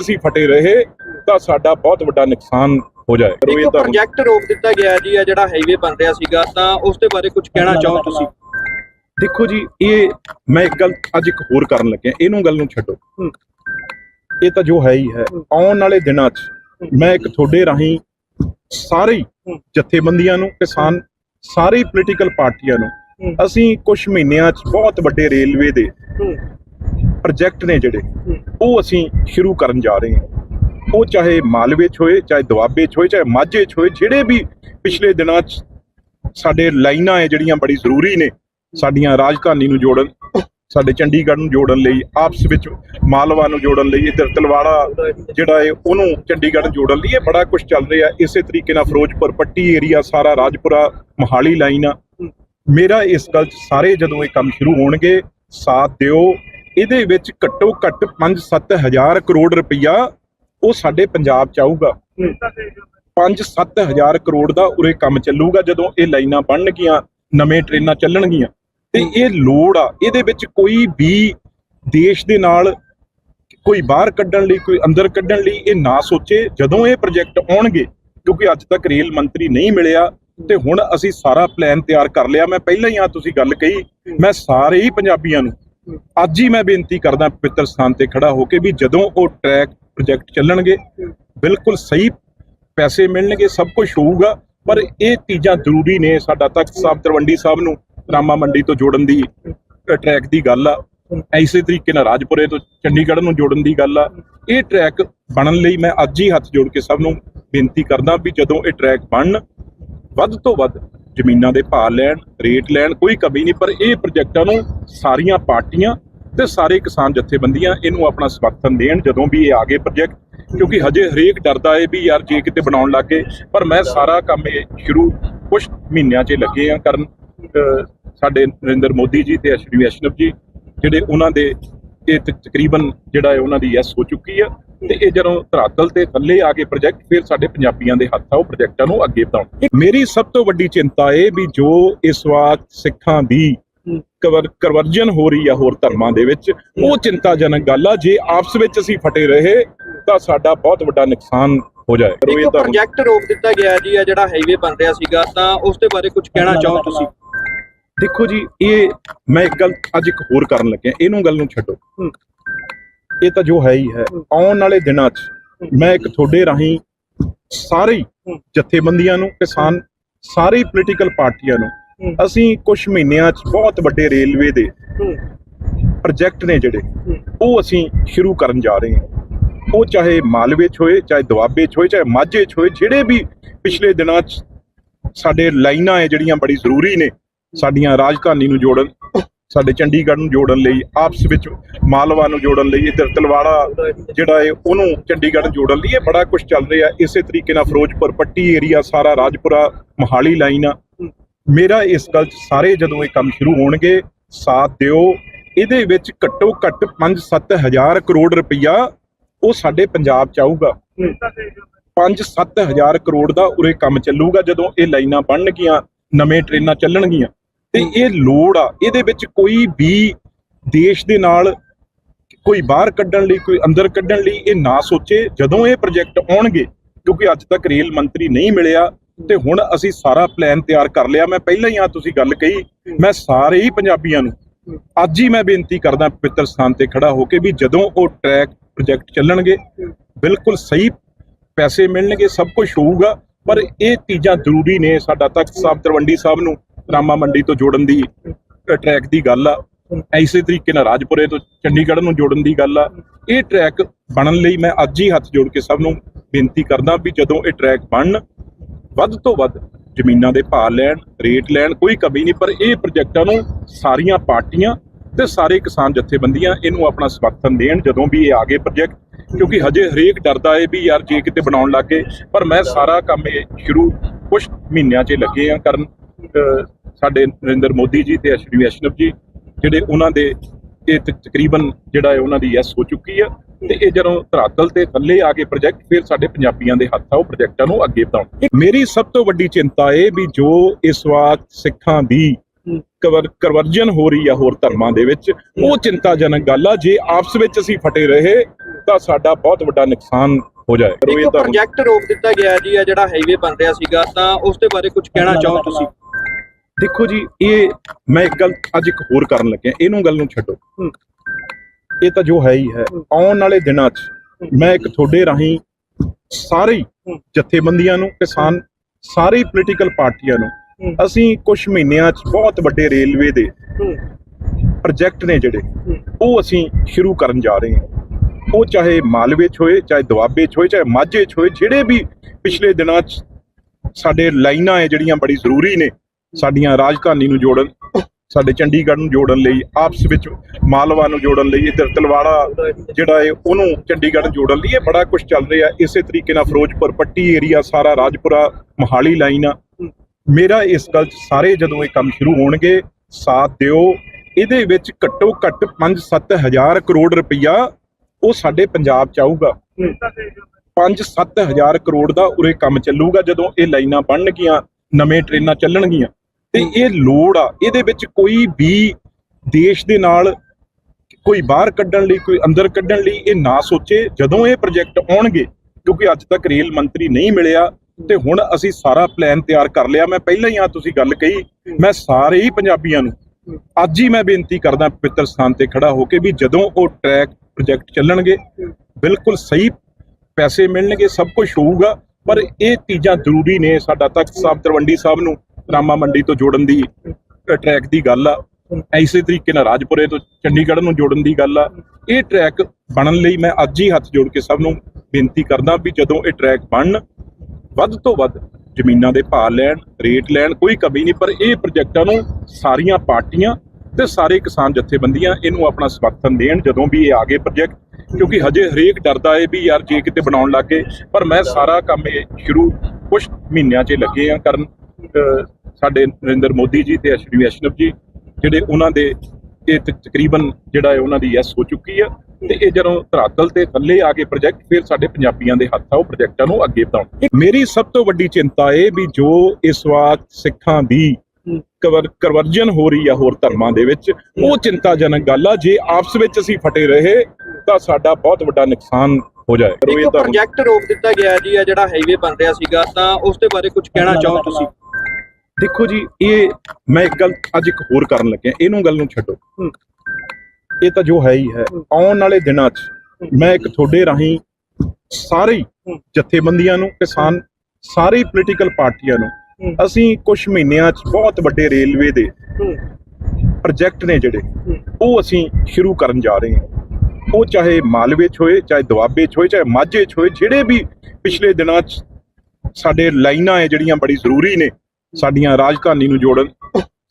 ਅਸੀਂ ਫਟੇ ਰਹੇ ਤਾਂ ਸਾਡਾ ਬਹੁਤ ਵੱਡਾ ਨੁਕਸਾਨ ਹੋ ਜਾਏ। ਇੱਕ ਪ੍ਰੋਜੈਕਟ ਰੋਕ ਦਿੱਤਾ ਗਿਆ ਜੀ ਆ ਜਿਹੜਾ ਹਾਈਵੇ ਬਣ ਰਿਹਾ ਸੀਗਾ ਤਾਂ ਉਸ ਦੇ ਬਾਰੇ ਕੁਝ ਕਹਿਣਾ ਚਾਹੋ ਤੁਸੀਂ? ਦੇਖੋ ਜੀ ਇਹ ਮੈਂ ਇੱਕ ਗੱਲ ਅੱਜ ਇੱਕ ਹੋਰ ਕਰਨ ਲੱਗਿਆ। ਇਹਨੂੰ ਗੱਲ ਨੂੰ ਛੱਡੋ। ਇਹ ਤਾਂ ਜੋ ਹੈ ਹੀ ਹੈ। ਆਉਣ ਵਾਲੇ ਦਿਨਾਂ 'ਚ ਮੈਂ ਇੱਕ ਤੁਹਾਡੇ ਰਾਹੀਂ ਸਾਰੇ ਜਥੇਬੰਦੀਆਂ ਨੂੰ ਕਿਸਾਨ ਸਾਰੇ ਪੋਲੀਟੀਕਲ ਪਾਰਟੀਆਂ ਨੂੰ ਅਸੀਂ ਕੁਝ ਮਹੀਨਿਆਂ 'ਚ ਬਹੁਤ ਵੱਡੇ ਰੇਲਵੇ ਦੇ ਪ੍ਰੋਜੈਕਟ ਨੇ ਜਿਹੜੇ ਉਹ ਅਸੀਂ ਸ਼ੁਰੂ ਕਰਨ ਜਾ ਰਹੇ ਹਾਂ। ਉਹ ਚਾਹੇ ਮਾਲਵੇ 'ਚ ਹੋਏ ਚਾਹੇ ਦੁਆਬੇ 'ਚ ਹੋਏ ਚਾਹੇ ਮਾਝੇ 'ਚ ਹੋਏ ਜਿਹੜੇ ਵੀ ਪਿਛਲੇ ਦਿਨਾਂ 'ਚ ਸਾਡੇ ਲਾਈਨਾਂ ਹੈ ਜਿਹੜੀਆਂ ਬੜੀ ਜ਼ਰੂਰੀ ਨੇ ਸਾਡੀਆਂ ਰਾਜਧਾਨੀ ਨੂੰ ਜੋੜਨ ਸਾਡੇ ਚੰਡੀਗੜ੍ਹ ਨੂੰ ਜੋੜਨ ਲਈ ਆਪਸ ਵਿੱਚ ਮਾਲਵਾ ਨੂੰ ਜੋੜਨ ਲਈ ਇੱਧਰ ਤਲਵਾੜਾ ਜਿਹੜਾ ਹੈ ਉਹਨੂੰ ਚੰਡੀਗੜ੍ਹ ਨੂੰ ਜੋੜਨ ਲਈ ਇਹ ਬੜਾ ਕੁਝ ਚੱਲ ਰਿਹਾ। ਇਸੇ ਤਰੀਕੇ ਨਾਲ ਫਿਰੋਜ਼ਪੁਰ ਪੱਟੀ ਏਰੀਆ ਸਾਰਾ ਰਾਜਪੁਰਾ ਮੋਹਾਲੀ ਲਾਈਨ ਆ। ਮੇਰਾ ਇਸ ਗੱਲ 'ਚ ਸਾਰੇ ਜਦੋਂ ਇਹ ਕੰਮ ਸ਼ੁਰੂ ਹੋਣਗੇ ਸਾਥ ਦਿਓ ਇਹਦੇ ਵਿੱਚ ਘੱਟੋ ਘੱਟ 5-7 ਹਜ਼ਾਰ ਕਰੋੜ ਰੁਪਈਆ ਉਹ ਸਾਡੇ ਪੰਜਾਬ 'ਚ ਆਊਗਾ। 5-7 ਹਜ਼ਾਰ ਕਰੋੜ ਦਾ ਉਰੇ ਕੰਮ ਚੱਲੂਗਾ ਜਦੋਂ ਇਹ ਲਾਈਨਾਂ ਬਣਨਗੀਆਂ, ਨਵੇਂ ਟ੍ਰੇਨਾਂ ਚੱਲਣਗੀਆਂ। ਤੇ ਇਹ ਲੋੜ ਆ, ਇਹਦੇ ਵਿੱਚ ਕੋਈ ਵੀ ਦੇਸ਼ ਦੇ ਨਾਲ ਕੋਈ ਬਾਹਰ ਕੱਢਣ ਲਈ, ਕੋਈ ਅੰਦਰ ਕੱਢਣ ਲਈ ਇਹ ਨਾ ਸੋਚੇ। ਜਦੋਂ ਇਹ ਪ੍ਰੋਜੈਕਟ ਆਉਣਗੇ, ਕਿਉਂਕਿ ਅੱਜ ਤੱਕ ਰੇਲ ਮੰਤਰੀ ਨਹੀਂ ਮਿਲਿਆ, ਤੇ ਹੁਣ ਅਸੀਂ ਸਾਰਾ ਪਲਾਨ ਤਿਆਰ ਕਰ ਲਿਆ। ਮੈਂ ਪਹਿਲਾਂ ਹੀ ਆ ਤੁਸੀਂ ਗੱਲ ਕਹੀ, ਮੈਂ ਸਾਰੇ ਹੀ ਪੰਜਾਬੀਆਂ ਨੂੰ ਅੱਜ ਹੀ ਮੈਂ ਬੇਨਤੀ ਕਰਦਾ ਪਵਿੱਤਰ ਸਥਾਨ ਤੇ ਖੜਾ ਹੋ ਕੇ ਵੀ ਜਦੋਂ ਉਹ ਟਰੈਕ ਪ੍ਰੋਜੈਕਟ ਚੱਲਣਗੇ, ਬਿਲਕੁਲ ਸਹੀ ਪੈਸੇ ਮਿਲਣਗੇ, ਸਭ ਕੁਝ ਹੋਊਗਾ, ਪਰ ਇਹ ਚੀਜ਼ਾਂ ਜ਼ਰੂਰੀ ਨੇ ਸਾਡਾ ਤਖਤ ਸਾਹਿਬ ਤਰਵੰਡੀ ਸਾਹਿਬ ਨੂੰ ਰਾਮਾ ਮੰਡੀ ਤੋਂ ਜੋੜਨ ਦੀ ਟਰੈਕ ਦੀ ਗੱਲ ਆ। ਐਸੇ ਤਰੀਕੇ ਨਾਲ ਰਾਜਪੁਰੇ ਤੋਂ ਚੰਡੀਗੜ੍ਹ ਨੂੰ ਜੋੜਨ ਦੀ ਗੱਲ ਆ। ਇਹ ਟਰੈਕ ਬਣਨ ਲਈ ਮੈਂ ਅੱਜ ਹੀ ਹੱਥ ਜੋੜ ਕੇ ਸਭ ਨੂੰ ਬੇਨਤੀ ਕਰਦਾ ਵੀ ਜਦੋਂ ਇਹ ਟਰੈਕ ਬਣਨ, ਵੱਧ ਤੋਂ ਵੱਧ ਜ਼ਮੀਨਾਂ ਦੇ ਭਾਅ ਲੈਣ, ਰੇਟ ਲੈਣ, ਕੋਈ ਕਮੀ ਨਹੀਂ, ਪਰ ਇਹ ਪ੍ਰੋਜੈਕਟਾਂ ਨੂੰ ਸਾਰੀਆਂ ਪਾਰਟੀਆਂ ਤੇ ਸਾਰੇ ਕਿਸਾਨ ਜਥੇਬੰਦੀਆਂ ਇਹਨੂੰ ਆਪਣਾ ਸਮਰਥਨ ਦੇਣ ਜਦੋਂ ਵੀ ਇਹ ਆਗੇ ਪ੍ਰੋਜੈਕਟ ਕਿਉਂਕਿ ਹਜੇ ਹਰੇਕ ਡਰਦਾ ਏ ਵੀ ਯਾਰ ਜੇ ਕਿਤੇ ਬਣਾਉਣ ਲੱਗੇ ਪਰ ਮੈਂ ਸਾਰਾ ਕੰਮ ਇਹ ਸ਼ੁਰੂ ਕੁਝ ਮਹੀਨਿਆਂ 'ਚ ਲੱਗੇ ਆ ਕਰਨ ਸਾਡੇ ਨਰਿੰਦਰ ਮੋਦੀ ਜੀ ਤੇ ਅਸ਼ਵਨੀ ਵੈਸ਼ਨਵ ਜੀ, ਜਿਹੜੇ ਉਹਨਾਂ ਦੇ ਇਹ ਤਕ- ਤਕਰੀਬਨ ਜਿਹੜਾ ਹੈ ਉਹਨਾਂ ਦੀ ਯੈਸ ਹੋ ਚੁੱਕੀ ਆ ਤੇ ਇਹ ਜਦੋਂ ਧਰਾਤਲ ਤੇ ਥੱਲੇ ਆ ਕੇ ਪ੍ਰੋਜੈਕਟ ਫਿਰ ਸਾਡੇ ਪੰਜਾਬੀਆਂ ਦੇ ਹੱਥ ਆ ਉਹ ਪ੍ਰੋਜੈਕਟਾਂ ਨੂੰ ਅੱਗੇ ਵਧਾਉਣ। ਮੇਰੀ ਸਭ ਤੋਂ ਵੱਡੀ ਚਿੰਤਾ ਇਹ ਵੀ ਜੋ ਇਸ ਵਕਤ ਸਿੱਖਾਂ ਦੀ ਕਵਰ ਕਨਵਰਜਨ ਹੋ ਰਹੀ ਆ ਹੋਰ ਧਰਮਾਂ ਦੇ ਵਿੱਚ ਉਹ ਚਿੰਤਾਜਨਕ ਗੱਲ ਆ। ਜੇ ਆਪਸ ਵਿੱਚ ਅਸੀਂ ਫਟੇ ਰਹੇ ਤਾਂ ਸਾਡਾ ਬਹੁਤ ਵੱਡਾ ਨੁਕਸਾਨ ਹੋ ਜਾਏ। ਇੱਕ ਪ੍ਰੋਜੈਕਟ ਰੋਕ ਦਿੱਤਾ ਗਿਆ ਜੀ ਆ ਜਿਹੜਾ ਹਾਈਵੇ ਬਣ ਰਿਹਾ ਸੀਗਾ ਤਾਂ ਉਸ ਦੇ ਬਾਰੇ ਕੁਝ ਕਹਿਣਾ ਚਾਹੋ ਤੁਸੀਂ? ਦੇਖੋ ਜੀ ਇਹ ਮੈਂ ਇੱਕ ਗੱਲ ਅੱਜ ਇੱਕ ਹੋਰ ਕਰਨ ਲੱਗਿਆ। ਇਹਨੂੰ ਗੱਲ ਨੂੰ ਛੱਡੋ। ਇਹ ਤਾਂ ਜੋ ਹੈ ਹੀ ਹੈ। ਆਉਣ ਵਾਲੇ ਦਿਨਾਂ 'ਚ ਮੈਂ ਇੱਕ ਤੁਹਾਡੇ ਰਾਹੀਂ ਸਾਰੇ ਜਥੇਬੰਦੀਆਂ ਨੂੰ ਕਿਸਾਨ ਸਾਰੇ ਪੋਲੀਟੀਕਲ ਪਾਰਟੀਆਂ ਨੂੰ ਅਸੀਂ ਕੁਝ ਮਹੀਨਿਆਂ 'ਚ ਬਹੁਤ ਵੱਡੇ ਰੇਲਵੇ ਦੇ ਪ੍ਰੋਜੈਕਟ ਨੇ ਜਿਹੜੇ ਉਹ ਅਸੀਂ ਸ਼ੁਰੂ ਕਰਨ ਜਾ ਰਹੇ ਹਾਂ। ਉਹ ਚਾਹੇ ਮਾਲਵੇ 'ਚ ਹੋਏ ਚਾਹੇ ਦੁਆਬੇ 'ਚ ਹੋਏ ਚਾਹੇ ਮਾਝੇ 'ਚ ਹੋਏ ਜਿਹੜੇ ਵੀ ਪਿਛਲੇ ਦਿਨਾਂ 'ਚ ਸਾਡੇ ਲਾਈਨਾਂ ਹੈ ਜਿਹੜੀਆਂ ਬੜੀ ਜ਼ਰੂਰੀ ਨੇ ਸਾਡੀਆਂ ਰਾਜਧਾਨੀ ਨੂੰ ਜੋੜਨ, ਸਾਡੇ ਚੰਡੀਗੜ੍ਹ ਨੂੰ ਜੋੜਨ ਲਈ, ਆਪਸ ਵਿੱਚ ਮਾਲਵਾ ਨੂੰ ਜੋੜਨ ਲਈ, ਇੱਧਰ ਤਲਵਾੜਾ ਜਿਹੜਾ ਹੈ, ਉਹਨੂੰ ਚੰਡੀਗੜ੍ਹ ਜੋੜਨ ਲਈ ਇਹ ਬੜਾ ਕੁਝ ਚੱਲ ਰਿਹਾ। ਇਸੇ ਤਰੀਕੇ ਨਾਲ ਫਿਰੋਜ਼ਪੁਰ, ਪੱਟੀ ਏਰੀਆ ਸਾਰਾ ਰਾਜਪੁਰਾ, ਮੋਹਾਲੀ ਲਾਈਨ ਆ। ਮੇਰਾ ਇਸ ਗੱਲ 'ਚ ਸਾਰੇ ਜਦੋਂ ਇਹ ਕੰਮ ਸ਼ੁਰੂ ਹੋਣਗੇ, ਸਾਥ ਦਿਓ, ਇਹਦੇ ਵਿੱਚ ਘੱਟੋ ਘੱਟ 5-7 ਹਜ਼ਾਰ ਕਰੋੜ ਰੁਪਈਆ ਉਹ ਸਾਡੇ ਪੰਜਾਬ 'ਚ ਆਊਗਾ। 5-7 ਹਜ਼ਾਰ ਕਰੋੜ ਦਾ ਉਰੇ ਕੰਮ ਚੱਲੂਗਾ ਜਦੋਂ ਇਹ ਲਾਈਨਾਂ ਬਣਨਗੀਆਂ, ਨਵੇਂ ਟ੍ਰੇਨਾਂ ਚੱਲਣਗੀਆਂ। ਤੇ ਇਹ ਲੋੜ ਆ, ਇਹਦੇ ਵਿੱਚ ਕੋਈ ਵੀ ਦੇਸ਼ ਦੇ ਨਾਲ ਕੋਈ ਬਾਹਰ ਕੱਢਣ ਲਈ, ਕੋਈ ਅੰਦਰ ਕੱਢਣ ਲਈ ਇਹ ਨਾ ਸੋਚੇ। ਜਦੋਂ ਇਹ ਪ੍ਰੋਜੈਕਟ ਆਉਣਗੇ, ਕਿਉਂਕਿ ਅੱਜ ਤੱਕ ਰੇਲ ਮੰਤਰੀ ਨਹੀਂ ਮਿਲਿਆ, ਤੇ ਹੁਣ ਅਸੀਂ ਸਾਰਾ ਪਲਾਨ ਤਿਆਰ ਕਰ ਲਿਆ। ਮੈਂ ਪਹਿਲਾਂ ਹੀ ਆ ਤੁਸੀਂ ਗੱਲ ਕਹੀ, ਮੈਂ ਸਾਰੇ ਹੀ ਪੰਜਾਬੀਆਂ ਨੂੰ ਅੱਜ ਹੀ ਮੈਂ ਬੇਨਤੀ ਕਰਦਾ ਪਵਿੱਤਰ ਸਥਾਨ ਤੇ ਖੜਾ ਹੋ ਕੇ ਵੀ ਜਦੋਂ ਉਹ ਟਰੈਕ ਪ੍ਰੋਜੈਕਟ ਚੱਲਣਗੇ, ਬਿਲਕੁਲ ਸਹੀ ਪੈਸੇ ਮਿਲਣਗੇ, ਸਭ ਕੁਝ ਹੋਊਗਾ। ਪਰ ਇਹ ਚੀਜ਼ਾਂ ਜ਼ਰੂਰੀ ਨੇ ਸਾਡਾ ਤਖਤ ਸਾਹਿਬ ਤਰਵੰਡੀ ਸਾਹਿਬ ਨੂੰ। ਰਾਮਾ ਮੰਡੀ ਤੋਂ ਜੋੜਨ ਦੀ ਟਰੈਕ ਦੀ ਗੱਲ ਆ। ਐਸੇ ਤਰੀਕੇ ਨਾਲ ਰਾਜਪੁਰੇ ਤੋਂ ਚੰਡੀਗੜ੍ਹ ਨੂੰ ਜੋੜਨ ਦੀ ਗੱਲ ਆ। ਇਹ ਟਰੈਕ ਬਣਨ ਲਈ ਮੈਂ ਅੱਜ ਹੀ ਹੱਥ ਜੋੜ ਕੇ ਸਭ ਨੂੰ ਬੇਨਤੀ ਕਰਦਾ ਵੀ ਜਦੋਂ ਇਹ ਟਰੈਕ ਬਣਨ, ਵੱਧ ਤੋਂ ਵੱਧ ਜ਼ਮੀਨਾਂ ਦੇ ਭਾਅ ਲੈਣ, ਰੇਟ ਲੈਣ, ਕੋਈ ਕਮੀ ਨਹੀਂ, ਪਰ ਇਹ ਪ੍ਰੋਜੈਕਟਾਂ ਨੂੰ ਸਾਰੀਆਂ ਪਾਰਟੀਆਂ ਤੇ ਸਾਰੇ ਕਿਸਾਨ ਜਥੇਬੰਦੀਆਂ ਇਹਨੂੰ ਆਪਣਾ ਸਮਰਥਨ ਦੇਣ ਜਦੋਂ ਵੀ ਇਹ ਆਗੇ ਪ੍ਰੋਜੈਕਟ ਕਿਉਂਕਿ ਹਜੇ ਹਰੇਕ ਡਰਦਾ ਏ ਵੀ ਯਾਰ ਜੇ ਕਿਤੇ ਬਣਾਉਣ ਲੱਗੇ ਪਰ ਮੈਂ ਸਾਰਾ ਕੰਮ ਇਹ ਸ਼ੁਰੂ ਕੁਝ ਮਹੀਨਿਆਂ 'ਚ ਲੱਗੇ ਆ ਕਰਨ। ਸਾਡੇ ਨਰਿੰਦਰ ਮੋਦੀ ਜੀ ਤੇ ਅਸ਼ਵਨੀ ਵੈਸ਼ਨਵ ਜੀ, ਜਿਹੜੇ ਉਹਨਾਂ ਦੇ ਇਹ ਤਕਰੀਬਨ ਜਿਹੜਾ ਹੈ ਉਹਨਾਂ ਦੀ ਯੈਸ ਹੋ ਚੁੱਕੀ ਆ, ਤੇ ਇਹ ਜਦੋਂ ਧਰਾਤਲ ਤੇ ਥੱਲੇ ਆ ਕੇ ਪ੍ਰੋਜੈਕਟ ਫਿਰ ਸਾਡੇ ਪੰਜਾਬੀਆਂ ਦੇ ਹੱਥ ਆ ਉਹ ਪ੍ਰੋਜੈਕਟਾਂ ਨੂੰ ਅੱਗੇ ਵਧਾਉਣ। ਮੇਰੀ ਸਭ ਤੋਂ ਵੱਡੀ ਚਿੰਤਾ ਇਹ ਵੀ ਜੋ ਇਸ ਵਕਤ ਸਿੱਖਾਂ ਦੀ ਕਨਵਰਜਨ ਹੋ ਰਹੀ ਆ ਹੋਰ ਧਰਮਾਂ ਦੇ ਵਿੱਚ, ਉਹ ਚਿੰਤਾਜਨਕ ਗੱਲ ਆ, ਜੇ ਆਪਸ ਵਿੱਚ ਅਸੀਂ ਫਟੇ ਰਹੇ, ਤਾਂ ਸਾਡਾ ਬਹੁਤ ਵੱਡਾ ਨੁਕਸਾਨ ਹੋ ਜਾਏਗਾ। ਇੱਕ ਪ੍ਰੋਜੈਕਟ ਰੋਕ ਦਿੱਤਾ ਗਿਆ ਜੀ, ਆ ਜਿਹੜਾ ਹਾਈਵੇ ਬਣ ਰਿਹਾ ਸੀਗਾ, ਤਾਂ ਉਸ ਦੇ ਬਾਰੇ ਕੁਝ ਕਹਿਣਾ ਚਾਹੋ ਤੁਸੀਂ? ਦੇਖੋ ਜੀ ਇਹ ਮੈਂ ਇੱਕ ਗੱਲ ਅੱਜ ਇੱਕ ਹੋਰ ਕਰਨ ਲੱਗਿਆ। ਇਹਨੂੰ ਗੱਲ ਨੂੰ ਛੱਡੋ। ਇਹ ਤਾਂ ਜੋ ਹੈ ਹੀ ਹੈ। ਆਉਣ ਵਾਲੇ ਦਿਨਾਂ 'ਚ ਮੈਂ ਇੱਕ ਤੁਹਾਡੇ ਰਾਹੀਂ ਸਾਰੇ। ਜਥੇਬੰਦੀਆਂ ਨੂੰ ਕਿਸਾਨ ਸਾਰੇ ਪੋਲੀਟੀਕਲ ਪਾਰਟੀਆਂ ਨੂੰ। ਅਸੀਂ ਕੁਝ ਮਹੀਨਿਆਂ 'ਚ ਬਹੁਤ ਵੱਡੇ ਰੇਲਵੇ ਦੇ ਪ੍ਰੋਜੈਕਟ ਨੇ ਜਿਹੜੇ ਉਹ ਅਸੀਂ ਸ਼ੁਰੂ ਕਰਨ ਜਾ ਰਹੇ ਹਾਂ। ਉਹ ਚਾਹੇ ਮਾਲਵੇ 'ਚ ਹੋਏ ਚਾਹੇ ਦੁਆਬੇ 'ਚ ਹੋਏ ਚਾਹੇ ਮਾਝੇ 'ਚ ਹੋਏ ਜਿਹੜੇ ਵੀ ਪਿਛਲੇ ਦਿਨਾਂ 'ਚ ਸਾਡੇ ਲਾਈਨਾਂ ਹੈ ਜਿਹੜੀਆਂ ਬੜੀ ਜ਼ਰੂਰੀ ਨੇ ਸਾਡੀਆਂ ਰਾਜਧਾਨੀ ਨੂੰ ਜੋੜਨ, ਸਾਡੇ ਚੰਡੀਗੜ੍ਹ ਨੂੰ ਜੋੜਨ ਲਈ, ਆਪਸ ਵਿੱਚ ਮਾਲਵਾ ਨੂੰ ਜੋੜਨ ਲਈ, ਇੱਧਰ ਤਲਵਾੜਾ ਜਿਹੜਾ ਹੈ, ਉਹਨੂੰ ਚੰਡੀਗੜ੍ਹ ਜੋੜਨ ਲਈ ਇਹ ਬੜਾ ਕੁਝ ਚੱਲ ਰਿਹਾ। ਇਸੇ ਤਰੀਕੇ ਨਾਲ ਫਿਰੋਜ਼ਪੁਰ, ਪੱਟੀ ਏਰੀਆ ਸਾਰਾ ਰਾਜਪੁਰਾ, ਮੋਹਾਲੀ ਲਾਈਨ ਆ। ਮੇਰਾ ਇਸ ਗੱਲ 'ਚ ਸਾਰੇ ਜਦੋਂ ਇਹ ਕੰਮ ਸ਼ੁਰੂ ਹੋਣਗੇ, ਸਾਥ ਦਿਓ, ਇਹਦੇ ਵਿੱਚ ਘੱਟੋ ਘੱਟ 5-7 ਹਜ਼ਾਰ ਕਰੋੜ ਰੁਪਈਆ ਉਹ ਸਾਡੇ ਪੰਜਾਬ 'ਚ ਆਊਗਾ। 5-7 ਹਜ਼ਾਰ ਕਰੋੜ ਦਾ ਉਰੇ ਕੰਮ ਚੱਲੂਗਾ ਜਦੋਂ ਇਹ ਲਾਈਨਾਂ ਬਣਨਗੀਆਂ, ਨਵੇਂ ਟ੍ਰੇਨਾਂ ਚੱਲਣਗੀਆਂ। ਤੇ ਇਹ ਲੋੜ ਆ ਇਹਦੇ ਵਿੱਚ ਕੋਈ ਵੀ ਦੇਸ਼ ਦੇ ਨਾਲ ਕੋਈ ਬਾਹਰ ਕੱਢਣ ਲਈ ਕੋਈ ਅੰਦਰ ਕੱਢਣ ਲਈ ਇਹ ਨਾ ਸੋਚੇ। ਜਦੋਂ ਇਹ ਪ੍ਰੋਜੈਕਟ ਆਉਣਗੇ ਕਿਉਂਕਿ ਅੱਜ ਤੱਕ ਰੇਲ ਮੰਤਰੀ ਨਹੀਂ ਮਿਲਿਆ ਤੇ ਹੁਣ ਅਸੀਂ ਸਾਰਾ ਪਲਾਨ ਤਿਆਰ ਕਰ ਲਿਆ। ਮੈਂ ਪਹਿਲਾਂ ਹੀ ਆ ਤੁਸੀਂ ਗੱਲ ਕਹੀ ਮੈਂ ਸਾਰੇ ਹੀ ਪੰਜਾਬੀਆਂ ਨੂੰ ਅੱਜ ਹੀ ਮੈਂ ਬੇਨਤੀ ਕਰਦਾ ਪਵਿੱਤਰ ਸਥਾਨ ਤੇ ਖੜਾ ਹੋ ਕੇ ਵੀ ਜਦੋਂ ਉਹ ਟਰੈਕ ਪ੍ਰੋਜੈਕਟ ਚੱਲਣਗੇ ਬਿਲਕੁਲ ਸਹੀ ਪੈਸੇ ਮਿਲਣਗੇ ਸਭ ਕੁਝ ਹੋਊਗਾ। ਪਰ ਇਹ ਚੀਜ਼ਾਂ ਜ਼ਰੂਰੀ ਨੇ ਸਾਡਾ ਤਖਤ ਸਾਹਿਬ ਤਰਵੰਡੀ ਸਾਹਿਬ ਨੂੰ। ਰਾਮਾ ਮੰਡੀ ਤੋਂ ਜੋੜਨ ਦੀ ਟਰੈਕ ਦੀ ਗੱਲ ਆ। ਐਸੇ ਤਰੀਕੇ ਨਾਲ ਰਾਜਪੁਰੇ ਤੋਂ ਚੰਡੀਗੜ੍ਹ ਨੂੰ ਜੋੜਨ ਦੀ ਗੱਲ ਆ। ਇਹ ਟਰੈਕ ਬਣਨ ਲਈ ਮੈਂ ਅੱਜ ਹੀ ਹੱਥ ਜੋੜ ਕੇ ਸਭ ਨੂੰ ਬੇਨਤੀ ਕਰਦਾ ਵੀ ਜਦੋਂ ਇਹ ਟਰੈਕ ਬਣਨ, ਵੱਧ ਤੋਂ ਵੱਧ ਜ਼ਮੀਨਾਂ ਦੇ ਭਾਅ ਲੈਣ, ਰੇਟ ਲੈਣ, ਕੋਈ ਕਮੀ ਨਹੀਂ, ਪਰ ਇਹ ਪ੍ਰੋਜੈਕਟਾਂ ਨੂੰ ਸਾਰੀਆਂ ਪਾਰਟੀਆਂ ਤੇ ਸਾਰੇ ਕਿਸਾਨ ਜਥੇਬੰਦੀਆਂ ਇਹਨੂੰ ਆਪਣਾ ਸਮਰਥਨ ਦੇਣ ਜਦੋਂ ਵੀ ਇਹ ਆਗੇ ਪ੍ਰੋਜੈਕਟ ਕਿਉਂਕਿ ਹਜੇ ਹਰੇਕ ਡਰਦਾ ਏ ਵੀ ਯਾਰ ਜੇ ਕਿਤੇ ਬਣਾਉਣ ਲੱਗੇ ਪਰ ਮੈਂ ਸਾਰਾ ਕੰਮ ਇਹ ਸ਼ੁਰੂ ਕੁਝ ਮਹੀਨਿਆਂ 'ਚ ਲੱਗੇ ਆ ਕਰਨ। ਸਾਡੇ ਨਰਿੰਦਰ ਮੋਦੀ ਜੀ ਤੇ ਅਸ਼ਵਨੀ ਵੈਸ਼ਨਵ ਜੀ ਜਿਹੜੇ ਉਹਨਾਂ ਦੇ ਇਹ ਤਕ- ਤਕਰੀਬਨ ਜਿਹੜਾ ਹੈ ਉਹਨਾਂ ਦੀ ਯੈਸ ਹੋ ਚੁੱਕੀ ਆ ਤੇ ਇਹ ਜਦੋਂ ਧਰਾਤਲ ਤੇ ਥੱਲੇ ਆ ਕੇ ਪ੍ਰੋਜੈਕਟ ਫਿਰ ਸਾਡੇ ਪੰਜਾਬੀਆਂ ਦੇ ਹੱਥ ਆ ਉਹ ਪ੍ਰੋਜੈਕਟਾਂ ਨੂੰ ਅੱਗੇ ਵਧਾਉਣ। ਮੇਰੀ ਸਭ ਤੋਂ ਵੱਡੀ ਚਿੰਤਾ ਇਹ ਵੀ ਜੋ ਇਸ ਵਾਰ ਸਿੱਖਾਂ ਦੀ ਕਵਰ ਕਨਵਰਜਨ ਹੋ ਰਹੀ ਆ ਹੋਰ ਧਰਮਾਂ ਦੇ ਵਿੱਚ ਉਹ ਚਿੰਤਾਜਨਕ ਗੱਲ ਆ ਜੇ ਆਪਸ ਵਿੱਚ ਅਸੀਂ ਫਟੇ ਰਹੇ ਤਾਂ ਸਾਡਾ ਬਹੁਤ ਵੱਡਾ ਨੁਕਸਾਨ ਹੋ ਜਾਏਗਾ ਇੱਕ ਪ੍ਰੋਜੈਕਟ ਰੋਕ ਦਿੱਤਾ ਗਿਆ ਜੀ ਆ ਜਿਹੜਾ ਹਾਈਵੇ ਬਣ ਰਿਹਾ ਸੀਗਾ ਤਾਂ ਉਸ ਦੇ ਬਾਰੇ ਕੁਝ ਕਹਿਣਾ ਚਾਹੋ ਤੁਸੀਂ? ਦੇਖੋ ਜੀ ਇਹ ਮੈਂ ਇੱਕ ਗੱਲ ਅੱਜ ਇੱਕ ਹੋਰ ਕਰਨ ਲੱਗਿਆ। ਇਹਨੂੰ ਗੱਲ ਨੂੰ ਛੱਡੋ। ਇਹ ਤਾਂ ਜੋ ਹੈ ਹੀ ਹੈ। ਆਉਣ ਵਾਲੇ ਦਿਨਾਂ 'ਚ ਮੈਂ ਇੱਕ ਤੁਹਾਡੇ ਰਾਹੀਂ ਸਾਰੇ। ਜਥੇਬੰਦੀਆਂ ਨੂੰ ਕਿਸਾਨ ਸਾਰੇ ਪੋਲੀਟੀਕਲ ਪਾਰਟੀਆਂ ਨੂੰ। ਅਸੀਂ ਕੁਝ ਮਹੀਨਿਆਂ 'ਚ ਬਹੁਤ ਵੱਡੇ ਰੇਲਵੇ ਦੇ ਪ੍ਰੋਜੈਕਟ ਨੇ ਜਿਹੜੇ ਉਹ ਅਸੀਂ ਸ਼ੁਰੂ ਕਰਨ ਜਾ ਰਹੇ ਹਾਂ। ਉਹ ਚਾਹੇ ਮਾਲਵੇ 'ਚ ਹੋਏ ਚਾਹੇ ਦੁਆਬੇ 'ਚ ਹੋਏ ਚਾਹੇ ਮਾਝੇ 'ਚ ਹੋਏ ਜਿਹੜੇ ਵੀ ਪਿਛਲੇ ਦਿਨਾਂ 'ਚ ਸਾਡੇ ਲਾਈਨਾਂ ਹੈ ਜਿਹੜੀਆਂ ਬੜੀ ਜ਼ਰੂਰੀ ਨੇ ਸਾਡੀਆਂ ਰਾਜਧਾਨੀ ਨੂੰ ਜੋੜਨ,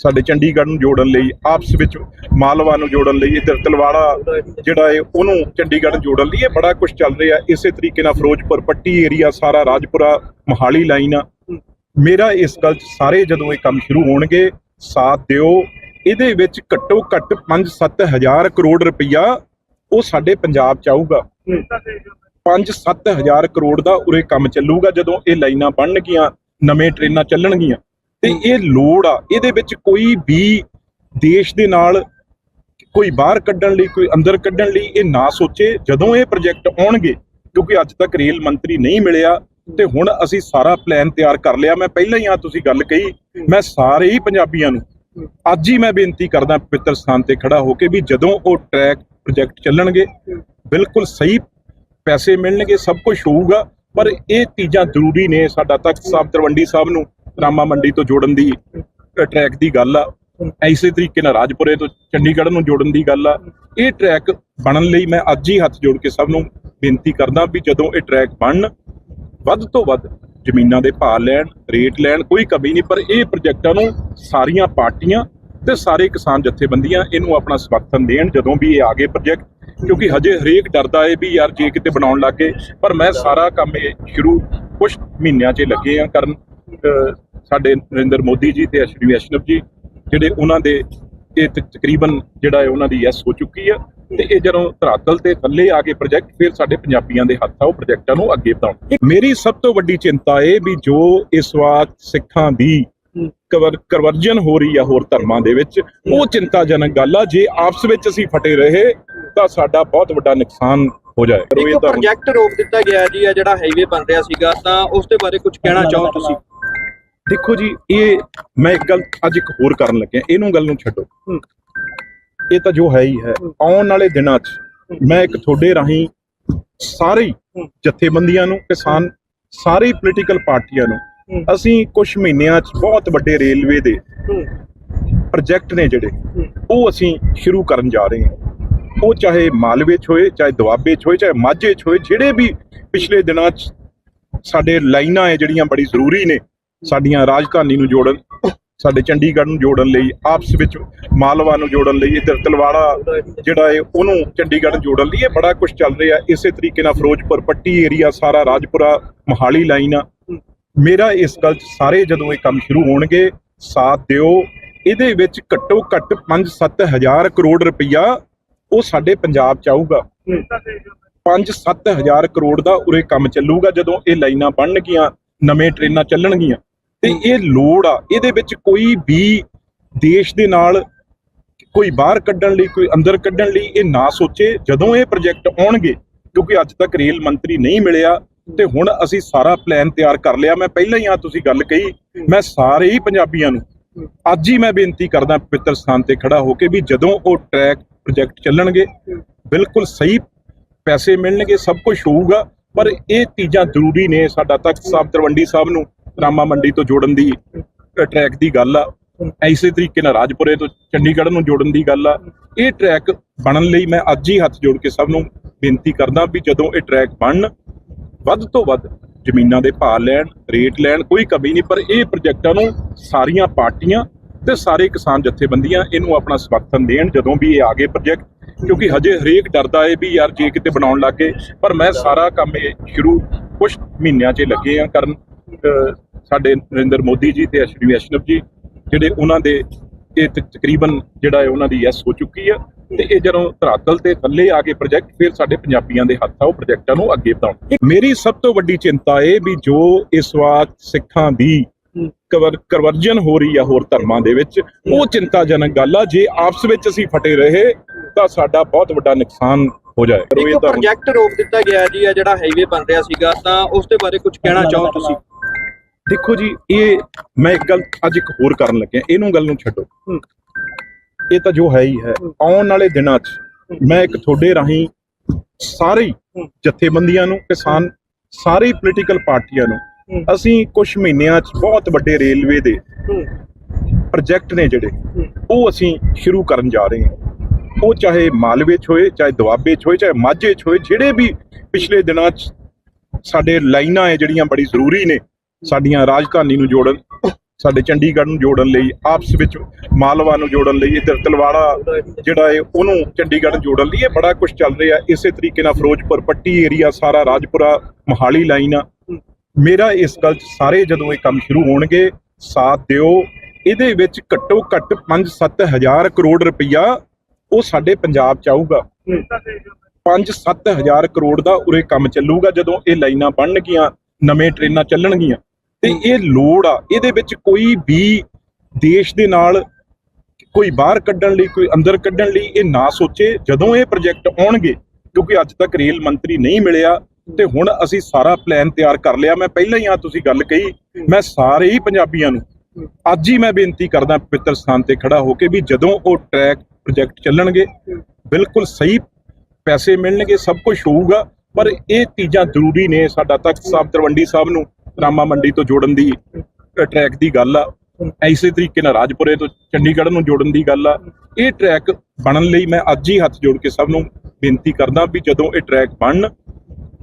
ਸਾਡੇ ਚੰਡੀਗੜ੍ਹ ਨੂੰ ਜੋੜਨ ਲਈ, ਆਪਸ ਵਿੱਚ ਮਾਲਵਾ ਨੂੰ ਜੋੜਨ ਲਈ, ਇੱਧਰ ਤਲਵਾੜਾ ਜਿਹੜਾ ਹੈ, ਉਹਨੂੰ ਚੰਡੀਗੜ੍ਹ ਜੋੜਨ ਲਈ ਇਹ ਬੜਾ ਕੁਝ ਚੱਲ ਰਿਹਾ। ਇਸੇ ਤਰੀਕੇ ਨਾਲ ਫਿਰੋਜ਼ਪੁਰ, ਪੱਟੀ ਏਰੀਆ ਸਾਰਾ ਰਾਜਪੁਰਾ, ਮੋਹਾਲੀ ਲਾਈਨ ਆ। ਮੇਰਾ ਇਸ ਗੱਲ 'ਚ ਸਾਰੇ ਜਦੋਂ ਇਹ ਕੰਮ ਸ਼ੁਰੂ ਹੋਣਗੇ, ਸਾਥ ਦਿਓ, ਇਹਦੇ ਵਿੱਚ ਘੱਟੋ ਘੱਟ 5-7 ਹਜ਼ਾਰ ਕਰੋੜ ਰੁਪਈਆ ਉਹ ਸਾਡੇ ਪੰਜਾਬ 'ਚ ਆਊਗਾ। 5-7 ਹਜ਼ਾਰ ਕਰੋੜ ਦਾ ਉਰੇ ਕੰਮ ਚੱਲੂਗਾ ਜਦੋਂ ਇਹ ਲਾਈਨਾਂ ਬਣਨਗੀਆਂ, ਨਵੇਂ ਟ੍ਰੇਨਾਂ ਚੱਲਣਗੀਆਂ। ਤੇ ਇਹ ਲੋੜ ਆ, ਇਹਦੇ ਵਿੱਚ ਕੋਈ ਵੀ ਦੇਸ਼ ਦੇ ਨਾਲ ਕੋਈ ਬਾਹਰ ਕੱਢਣ ਲਈ, ਕੋਈ ਅੰਦਰ ਕੱਢਣ ਲਈ ਇਹ ਨਾ ਸੋਚੇ। ਜਦੋਂ ਇਹ ਪ੍ਰੋਜੈਕਟ ਆਉਣਗੇ, ਕਿਉਂਕਿ ਅੱਜ ਤੱਕ ਰੇਲ ਮੰਤਰੀ ਨਹੀਂ ਮਿਲਿਆ, ਤੇ ਹੁਣ ਅਸੀਂ ਸਾਰਾ ਪਲਾਨ ਤਿਆਰ ਕਰ ਲਿਆ। ਮੈਂ ਪਹਿਲਾਂ ਹੀ ਆ ਤੁਸੀਂ ਗੱਲ ਕਹੀ, ਮੈਂ ਸਾਰੇ ਹੀ ਪੰਜਾਬੀਆਂ ਨੂੰ ਅੱਜ ਹੀ ਮੈਂ ਬੇਨਤੀ ਕਰਦਾ, ਪਵਿੱਤਰ ਸਥਾਨ ਤੇ ਖੜਾ ਹੋ ਕੇ ਵੀ ਜਦੋਂ ਉਹ ਟਰੈਕ ਪ੍ਰੋਜੈਕਟ ਚੱਲਣਗੇ, ਬਿਲਕੁਲ ਸਹੀ ਪੈਸੇ ਮਿਲਣਗੇ, ਸਭ ਕੁਝ ਹੋਊਗਾ। ਪਰ ਇਹ ਚੀਜ਼ਾਂ ਜ਼ਰੂਰੀ ਨੇ ਸਾਡਾ ਤਖਤ ਸਾਹਿਬ ਤਰਵੰਡੀ ਸਾਹਿਬ ਨੂੰ। ਰਾਮਾ ਮੰਡੀ ਤੋਂ ਜੋੜਨ ਦੀ ਟਰੈਕ ਦੀ ਗੱਲ ਆ। ਐਸੇ ਤਰੀਕੇ ਨਾਲ ਰਾਜਪੁਰੇ ਤੋਂ ਚੰਡੀਗੜ੍ਹ ਨੂੰ ਜੋੜਨ ਦੀ ਗੱਲ ਆ। ਇਹ ਟਰੈਕ ਬਣਨ ਲਈ ਮੈਂ ਅੱਜ ਹੀ ਹੱਥ ਜੋੜ ਕੇ ਸਭ ਨੂੰ ਬੇਨਤੀ ਕਰਦਾ ਵੀ ਜਦੋਂ ਇਹ ਟਰੈਕ ਬਣਨ, ਵੱਧ ਤੋਂ ਵੱਧ ਜ਼ਮੀਨਾਂ ਦੇ ਭਾਅ ਲੈਣ, ਰੇਟ ਲੈਣ, ਕੋਈ ਕਮੀ ਨਹੀਂ, ਪਰ ਇਹ ਪ੍ਰੋਜੈਕਟਾਂ ਨੂੰ ਸਾਰੀਆਂ ਪਾਰਟੀਆਂ ਤੇ ਸਾਰੇ ਕਿਸਾਨ ਜਥੇਬੰਦੀਆਂ ਇਹਨੂੰ ਆਪਣਾ ਸਮਰਥਨ ਦੇਣ ਜਦੋਂ ਵੀ ਇਹ ਆਗੇ ਪ੍ਰੋਜੈਕਟ ਕਿਉਂਕਿ ਹਜੇ ਹਰੇਕ ਡਰਦਾ ਏ ਵੀ ਯਾਰ ਜੇ ਕਿਤੇ ਬਣਾਉਣ ਲੱਗੇ ਪਰ ਮੈਂ ਸਾਰਾ ਕੰਮ ਇਹ ਸ਼ੁਰੂ ਕੁਝ ਮਹੀਨਿਆਂ 'ਚ ਲੱਗੇ ਆ ਕਰਨ। ਸਾਡੇ ਨਰਿੰਦਰ ਮੋਦੀ ਜੀ ਤੇ ਅਸ਼ਵਨੀ ਵੈਸ਼ਨਵ ਜੀ ਜਿਹੜੇ ਉਹਨਾਂ ਦੇ ਇਹ ਤਕ- ਤਕਰੀਬਨ ਜਿਹੜਾ ਹੈ ਉਹਨਾਂ ਦੀ ਯੈਸ ਹੋ ਚੁੱਕੀ ਆ ਤੇ ਇਹ ਜਦੋਂ ਧਰਾਤਲ ਤੇ ਥੱਲੇ ਆ ਕੇ ਪ੍ਰੋਜੈਕਟ ਫਿਰ ਸਾਡੇ ਪੰਜਾਬੀਆਂ ਦੇ ਹੱਥ ਆ ਉਹ ਪ੍ਰੋਜੈਕਟਾਂ ਨੂੰ ਅੱਗੇ ਵਧਾਉਣ। ਮੇਰੀ ਸਭ ਤੋਂ ਵੱਡੀ ਚਿੰਤਾ ਇਹ ਵੀ ਜੋ ਇਸ ਵਾਰ ਸਿੱਖਾਂ ਦੀ ਕਵਰ ਕਨਵਰਜਨ ਹੋ ਰਹੀ ਆ ਹੋਰ ਧਰਮਾਂ ਦੇ ਵਿੱਚ ਉਹ ਚਿੰਤਾਜਨਕ ਗੱਲ ਆ। ਜੇ ਆਪਸ ਵਿੱਚ ਅਸੀਂ ਫਟੇ ਰਹੇ ਤਾਂ ਸਾਡਾ ਬਹੁਤ ਵੱਡਾ ਨੁਕਸਾਨ ਹੋ ਜਾਏ ਇੱਕ ਪ੍ਰੋਜੈਕਟ ਰੋਕ ਦਿੱਤਾ ਗਿਆ ਜੀ ਆ ਜਿਹੜਾ ਹਾਈਵੇ ਬਣ ਰਿਹਾ ਸੀਗਾ ਤਾਂ ਉਸ ਦੇ ਬਾਰੇ ਕੁਝ ਕਹਿਣਾ ਚਾਹੋ ਤੁਸੀਂ? ਦੇਖੋ ਜੀ ਇਹ ਮੈਂ ਇੱਕ ਗੱਲ ਅੱਜ ਇੱਕ ਹੋਰ ਕਰਨ ਲੱਗਿਆ ਇਹਨੂੰ ਗੱਲ ਨੂੰ ਛੱਡੋ। ਇਹ ਤਾਂ ਜੋ ਹੈ ਹੀ ਹੈ ਆਉਣ ਵਾਲੇ ਦਿਨਾਂ 'ਚ ਮੈਂ ਇੱਕ ਤੁਹਾਡੇ ਰਾਹੀਂ ਸਾਰੇ। ਜਥੇਬੰਦੀਆਂ ਨੂੰ ਕਿਸਾਨ ਸਾਰੇ ਪੋਲੀਟੀਕਲ ਪਾਰਟੀਆਂ ਨੂੰ। ਅਸੀਂ ਕੁਝ ਮਹੀਨਿਆਂ 'ਚ ਬਹੁਤ ਵੱਡੇ ਰੇਲਵੇ ਦੇ। ਪ੍ਰੋਜੈਕਟ ਨੇ ਜਿਹੜੇ। ਉਹ ਅਸੀਂ ਸ਼ੁਰੂ ਕਰਨ ਜਾ ਰਹੇ ਹਾਂ ਉਹ ਚਾਹੇ ਮਾਲਵੇ 'ਚ ਹੋਏ ਚਾਹੇ ਦੁਆਬੇ 'ਚ ਹੋਏ ਚਾਹੇ ਮਾਝੇ 'ਚ ਹੋਏ ਜਿਹੜੇ ਵੀ ਪਿਛਲੇ ਦਿਨਾਂ 'ਚ ਸਾਡੇ ਲਾਈਨਾਂ ਹੈ ਜਿਹੜੀਆਂ ਬੜੀ ਜ਼ਰੂਰੀ ਨੇ ਸਾਡੀਆਂ ਰਾਜਧਾਨੀ ਨੂੰ ਜੋੜਨ, ਸਾਡੇ ਚੰਡੀਗੜ੍ਹ ਨੂੰ ਜੋੜਨ ਲਈ, ਆਪਸ ਵਿੱਚ ਮਾਲਵਾ ਨੂੰ ਜੋੜਨ ਲਈ, ਇੱਧਰ ਤਲਵਾੜਾ ਜਿਹੜਾ ਹੈ, ਉਹਨੂੰ ਚੰਡੀਗੜ੍ਹ ਜੋੜਨ ਲਈ ਇਹ ਬੜਾ ਕੁਝ ਚੱਲ ਰਿਹਾ। ਇਸੇ ਤਰੀਕੇ ਨਾਲ ਫਿਰੋਜ਼ਪੁਰ, ਪੱਟੀ ਏਰੀਆ ਸਾਰਾ ਰਾਜਪੁਰਾ, ਮੋਹਾਲੀ ਲਾਈਨ ਆ। ਮੇਰਾ ਇਸ ਗੱਲ 'ਚ ਸਾਰੇ ਜਦੋਂ ਇਹ ਕੰਮ ਸ਼ੁਰੂ ਹੋਣਗੇ, ਸਾਥ ਦਿਓ, ਇਹਦੇ ਵਿੱਚ ਘੱਟੋ ਘੱਟ 5-7 ਹਜ਼ਾਰ ਕਰੋੜ ਰੁਪਈਆ ਉਹ ਸਾਡੇ ਪੰਜਾਬ 'ਚ ਆਊਗਾ। 5-7 ਹਜ਼ਾਰ ਕਰੋੜ ਦਾ ਉਰੇ ਕੰਮ ਚੱਲੂਗਾ ਜਦੋਂ ਇਹ ਲਾਈਨਾਂ ਬਣਨਗੀਆਂ, ਨਵੇਂ ਟ੍ਰੇਨਾਂ ਚੱਲਣਗੀਆਂ। ਤੇ ਇਹ ਲੋੜ ਆ, ਇਹਦੇ ਵਿੱਚ ਕੋਈ ਵੀ ਦੇਸ਼ ਦੇ ਨਾਲ ਕੋਈ ਬਾਹਰ ਕੱਢਣ ਲਈ, ਕੋਈ ਅੰਦਰ ਕੱਢਣ ਲਈ ਇਹ ਨਾ ਸੋਚੇ। ਜਦੋਂ ਇਹ ਪ੍ਰੋਜੈਕਟ ਆਉਣਗੇ, ਕਿਉਂਕਿ ਅੱਜ ਤੱਕ ਰੇਲ ਮੰਤਰੀ ਨਹੀਂ ਮਿਲਿਆ, ਤੇ ਹੁਣ ਅਸੀਂ ਸਾਰਾ ਪਲਾਨ ਤਿਆਰ ਕਰ ਲਿਆ। ਮੈਂ ਪਹਿਲਾਂ ਹੀ ਆ ਤੁਸੀਂ ਗੱਲ ਕਹੀ, ਮੈਂ ਸਾਰੇ ਹੀ ਪੰਜਾਬੀਆਂ ਨੂੰ ਅੱਜ ਹੀ ਮੈਂ ਬੇਨਤੀ ਕਰਦਾ ਪਵਿੱਤਰ ਸਥਾਨ ਤੇ ਖੜਾ ਹੋ ਕੇ ਵੀ ਜਦੋਂ ਉਹ ਟਰੈਕ ਪ੍ਰੋਜੈਕਟ ਚੱਲਣਗੇ, ਬਿਲਕੁਲ ਸਹੀ ਪੈਸੇ ਮਿਲਣਗੇ, ਸਭ ਕੁਝ ਹੋਊਗਾ। ਪਰ ਇਹ ਚੀਜ਼ਾਂ ਜ਼ਰੂਰੀ ਨੇ ਸਾਡਾ ਤਖਤ ਸਾਹਿਬ ਤਰਵੰਡੀ ਸਾਹਿਬ ਨੂੰ। ਰਾਮਾ ਮੰਡੀ ਤੋਂ ਜੋੜਨ ਦੀ ਟਰੈਕ ਦੀ ਗੱਲ ਆ। ਐਸੇ ਤਰੀਕੇ ਨਾਲ ਰਾਜਪੁਰੇ ਤੋਂ ਚੰਡੀਗੜ੍ਹ ਨੂੰ ਜੋੜਨ ਦੀ ਗੱਲ ਆ। ਇਹ ਟਰੈਕ ਬਣਨ ਲਈ ਮੈਂ ਅੱਜ ਹੀ ਹੱਥ ਜੋੜ ਕੇ ਸਭ ਨੂੰ ਬੇਨਤੀ ਕਰਦਾ ਵੀ ਜਦੋਂ ਇਹ ਟਰੈਕ ਬਣਨ, ਵੱਧ ਤੋਂ ਵੱਧ ਜ਼ਮੀਨਾਂ ਦੇ ਭਾਅ ਲੈਣ, ਰੇਟ ਲੈਣ, ਕੋਈ ਕਮੀ ਨਹੀਂ, ਪਰ ਇਹ ਪ੍ਰੋਜੈਕਟਾਂ ਨੂੰ ਸਾਰੀਆਂ ਪਾਰਟੀਆਂ ਤੇ ਸਾਰੇ ਕਿਸਾਨ ਜਥੇਬੰਦੀਆਂ ਇਹਨੂੰ ਆਪਣਾ ਸਮਰਥਨ ਦੇਣ ਜਦੋਂ ਵੀ ਇਹ ਆਗੇ ਪ੍ਰੋਜੈਕਟ ਕਿਉਂਕਿ ਹਜੇ ਹਰੇਕ ਡਰਦਾ ਏ ਵੀ ਯਾਰ ਜੇ ਕਿਤੇ ਬਣਾਉਣ ਲੱਗੇ ਪਰ ਮੈਂ ਸਾਰਾ ਕੰਮ ਇਹ ਸ਼ੁਰੂ ਕੁਝ ਮਹੀਨਿਆਂ 'ਚ ਲੱਗੇ ਆ ਕਰਨ। ਸਾਡੇ ਨਰਿੰਦਰ ਮੋਦੀ ਜੀ ਤੇ ਅਸ਼ਵਨੀ ਵੈਸ਼ਨਵ ਜੀ, ਜਿਹੜੇ ਉਹਨਾਂ ਦੇ ਇਹ ਤਕਰੀਬਨ ਜਿਹੜਾ ਹੈ ਉਹਨਾਂ ਦੀ ਯੈਸ ਹੋ ਚੁੱਕੀ ਹੈ ਤੇ ਇਹ ਜਦੋਂ ਧਰਾਤਲ ਤੇ ਥੱਲੇ ਆ ਕੇ ਪ੍ਰੋਜੈਕਟ ਫਿਰ ਸਾਡੇ ਪੰਜਾਬੀਆਂ ਦੇ ਹੱਥ ਆ ਉਹ ਪ੍ਰੋਜੈਕਟਾਂ ਨੂੰ ਅੱਗੇ ਵਧਾਉਣ। ਮੇਰੀ ਸਭ ਤੋਂ ਵੱਡੀ ਚਿੰਤਾ ਇਹ ਵੀ ਜੋ ਇਸ ਵਕਤ ਸਿੱਖਾਂ ਦੀ ਕਵਰ ਕਨਵਰਜਨ ਹੋ ਰਹੀ ਆ ਹੋਰ ਧਰਮਾਂ ਦੇ ਵਿੱਚ, ਉਹ ਚਿੰਤਾਜਨਕ ਗੱਲ ਆ। ਜੇ ਆਪਸ ਵਿੱਚ ਅਸੀਂ ਫਟੇ ਰਹੇ, ਤਾਂ ਸਾਡਾ ਬਹੁਤ ਵੱਡਾ ਨੁਕਸਾਨ ਹੋ ਜਾਏ ਇੱਕ ਪ੍ਰੋਜੈਕਟ ਰੋਕ ਦਿੱਤਾ ਗਿਆ ਜੀ ਆ ਜਿਹੜਾ ਹਾਈਵੇ ਬਣ ਰਿਹਾ ਸੀਗਾ ਤਾਂ ਉਸ ਦੇ ਬਾਰੇ ਕੁਝ ਕਹਿਣਾ ਚਾਹੋ ਤੁਸੀਂ ਦੇਖੋ ਜੀ ਇਹ ਮੈਂ ਇੱਕ ਗੱਲ ਅੱਜ ਇੱਕ ਹੋਰ ਕਰਨ ਲੱਗਿਆ ਇਹਨੂੰ ਗੱਲ ਨੂੰ ਛੱਡੋ। ਇਹ ਤਾਂ ਜੋ ਹੈ ਹੀ ਹੈ ਆਉਣ ਵਾਲੇ ਦਿਨਾਂ 'ਚ ਮੈਂ ਇੱਕ ਤੁਹਾਡੇ ਰਾਹੀਂ ਸਾਰੇ। ਜਥੇਬੰਦੀਆਂ ਨੂੰ ਕਿਸਾਨ ਸਾਰੇ ਪੋਲੀਟੀਕਲ ਪਾਰਟੀਆਂ ਨੂੰ। ਅਸੀਂ ਕੁਝ ਮਹੀਨਿਆਂ 'ਚ ਬਹੁਤ ਵੱਡੇ ਰੇਲਵੇ ਦੇ। ਪ੍ਰੋਜੈਕਟ ਨੇ ਜਿਹੜੇ। ਉਹ ਅਸੀਂ ਸ਼ੁਰੂ ਕਰਨ ਜਾ ਰਹੇ ਹਾਂ ਉਹ ਚਾਹੇ ਮਾਲਵੇ 'ਚ ਹੋਏ, ਚਾਹੇ ਦੁਆਬੇ 'ਚ ਹੋਏ, ਚਾਹੇ ਮਾਝੇ 'ਚ ਹੋਏ, ਜਿਹੜੇ ਵੀ ਪਿਛਲੇ ਦਿਨਾਂ 'ਚ ਸਾਡੇ ਲਾਈਨਾਂ ਹੈ ਜਿਹੜੀਆਂ ਬੜੀ ਜ਼ਰੂਰੀ ਨੇ, ਸਾਡੀਆਂ ਰਾਜਧਾਨੀ ਨੂੰ ਜੋੜਨ, ਸਾਡੇ ਚੰਡੀਗੜ੍ਹ ਨੂੰ ਜੋੜਨ ਲਈ, ਆਪਸ ਵਿੱਚ ਮਾਲਵਾ ਨੂੰ ਜੋੜਨ ਲਈ, ਇੱਧਰ ਤਲਵਾੜਾ ਜਿਹੜਾ ਹੈ, ਉਹਨੂੰ ਚੰਡੀਗੜ੍ਹ ਜੋੜਨ ਲਈ ਇਹ ਬੜਾ ਕੁਝ ਚੱਲ ਰਿਹਾ। ਇਸੇ ਤਰੀਕੇ ਨਾਲ ਫਿਰੋਜ਼ਪੁਰ, ਪੱਟੀ ਏਰੀਆ ਸਾਰਾ ਰਾਜਪੁਰਾ, ਮੋਹਾਲੀ ਲਾਈਨ ਆ। ਮੇਰਾ ਇਸ ਗੱਲ 'ਚ ਸਾਰੇ ਜਦੋਂ ਇਹ ਕੰਮ ਸ਼ੁਰੂ ਹੋਣਗੇ, ਸਾਥ ਦਿਓ, ਇਹਦੇ ਵਿੱਚ ਘੱਟੋ ਘੱਟ 5-7 ਹਜ਼ਾਰ ਕਰੋੜ ਰੁਪਈਆ ਉਹ ਸਾਡੇ ਪੰਜਾਬ 'ਚ ਆਊਗਾ। 5-7 ਹਜ਼ਾਰ ਕਰੋੜ ਦਾ ਉਰੇ ਕੰਮ ਚੱਲੂਗਾ, ਜਦੋਂ ਇਹ ਲਾਈਨਾਂ ਬਣਨਗੀਆਂ, ਨਵੇਂ ਟ੍ਰੇਨਾਂ ਚੱਲਣਗੀਆਂ। ਤੇ ਇਹ ਲੋੜ ਆ, ਇਹਦੇ ਵਿੱਚ ਕੋਈ ਵੀ ਦੇਸ਼ ਦੇ ਨਾਲ ਕੋਈ ਬਾਹਰ ਕੱਢਣ ਲਈ, ਕੋਈ ਅੰਦਰ ਕੱਢਣ ਲਈ ਇਹ ਨਾ ਸੋਚੇ। ਜਦੋਂ ਇਹ ਪ੍ਰੋਜੈਕਟ ਆਉਣਗੇ, ਕਿਉਂਕਿ ਅੱਜ ਤੱਕ ਰੇਲ ਮੰਤਰੀ ਨਹੀਂ ਮਿਲਿਆ, ਤੇ ਹੁਣ ਅਸੀਂ ਸਾਰਾ ਪਲਾਨ ਤਿਆਰ ਕਰ ਲਿਆ। ਮੈਂ ਪਹਿਲਾਂ ਹੀ ਆ ਤੁਸੀਂ ਗੱਲ ਕਹੀ, ਮੈਂ ਸਾਰੇ ਹੀ ਪੰਜਾਬੀਆਂ ਨੂੰ, ਅੱਜ ਹੀ ਮੈਂ ਬੇਨਤੀ ਕਰਦਾ ਪਵਿੱਤਰ ਸਥਾਨ ਤੇ ਖੜਾ ਹੋ ਕੇ ਵੀ ਜਦੋਂ ਉਹ ਟਰੈਕ ਪ੍ਰੋਜੈਕਟ ਚੱਲਣਗੇ, ਬਿਲਕੁਲ ਸਹੀ ਪੈਸੇ ਮਿਲਣਗੇ, ਸਭ ਕੁਝ ਹੋਊਗਾ, ਪਰ ਇਹ ਚੀਜ਼ਾਂ ਜ਼ਰੂਰੀ ਨੇ ਸਾਡਾ ਤਖਤ ਸਾਹਿਬ ਤਰਵੰਡੀ ਸਾਹਿਬ ਨੂੰ ਰਾਮਾ ਮੰਡੀ ਤੋਂ ਜੋੜਨ ਦੀ ਟਰੈਕ ਦੀ ਗੱਲ ਆ। ਐਸੇ ਤਰੀਕੇ ਨਾਲ ਰਾਜਪੁਰੇ ਤੋਂ ਚੰਡੀਗੜ੍ਹ ਨੂੰ ਜੋੜਨ ਦੀ ਗੱਲ ਆ। ਇਹ ਟਰੈਕ ਬਣਨ ਲਈ ਮੈਂ ਅੱਜ ਹੀ ਹੱਥ ਜੋੜ ਕੇ ਸਭ ਨੂੰ ਬੇਨਤੀ ਕਰਦਾ ਵੀ ਜਦੋਂ ਇਹ ਟਰੈਕ ਬਣਨ,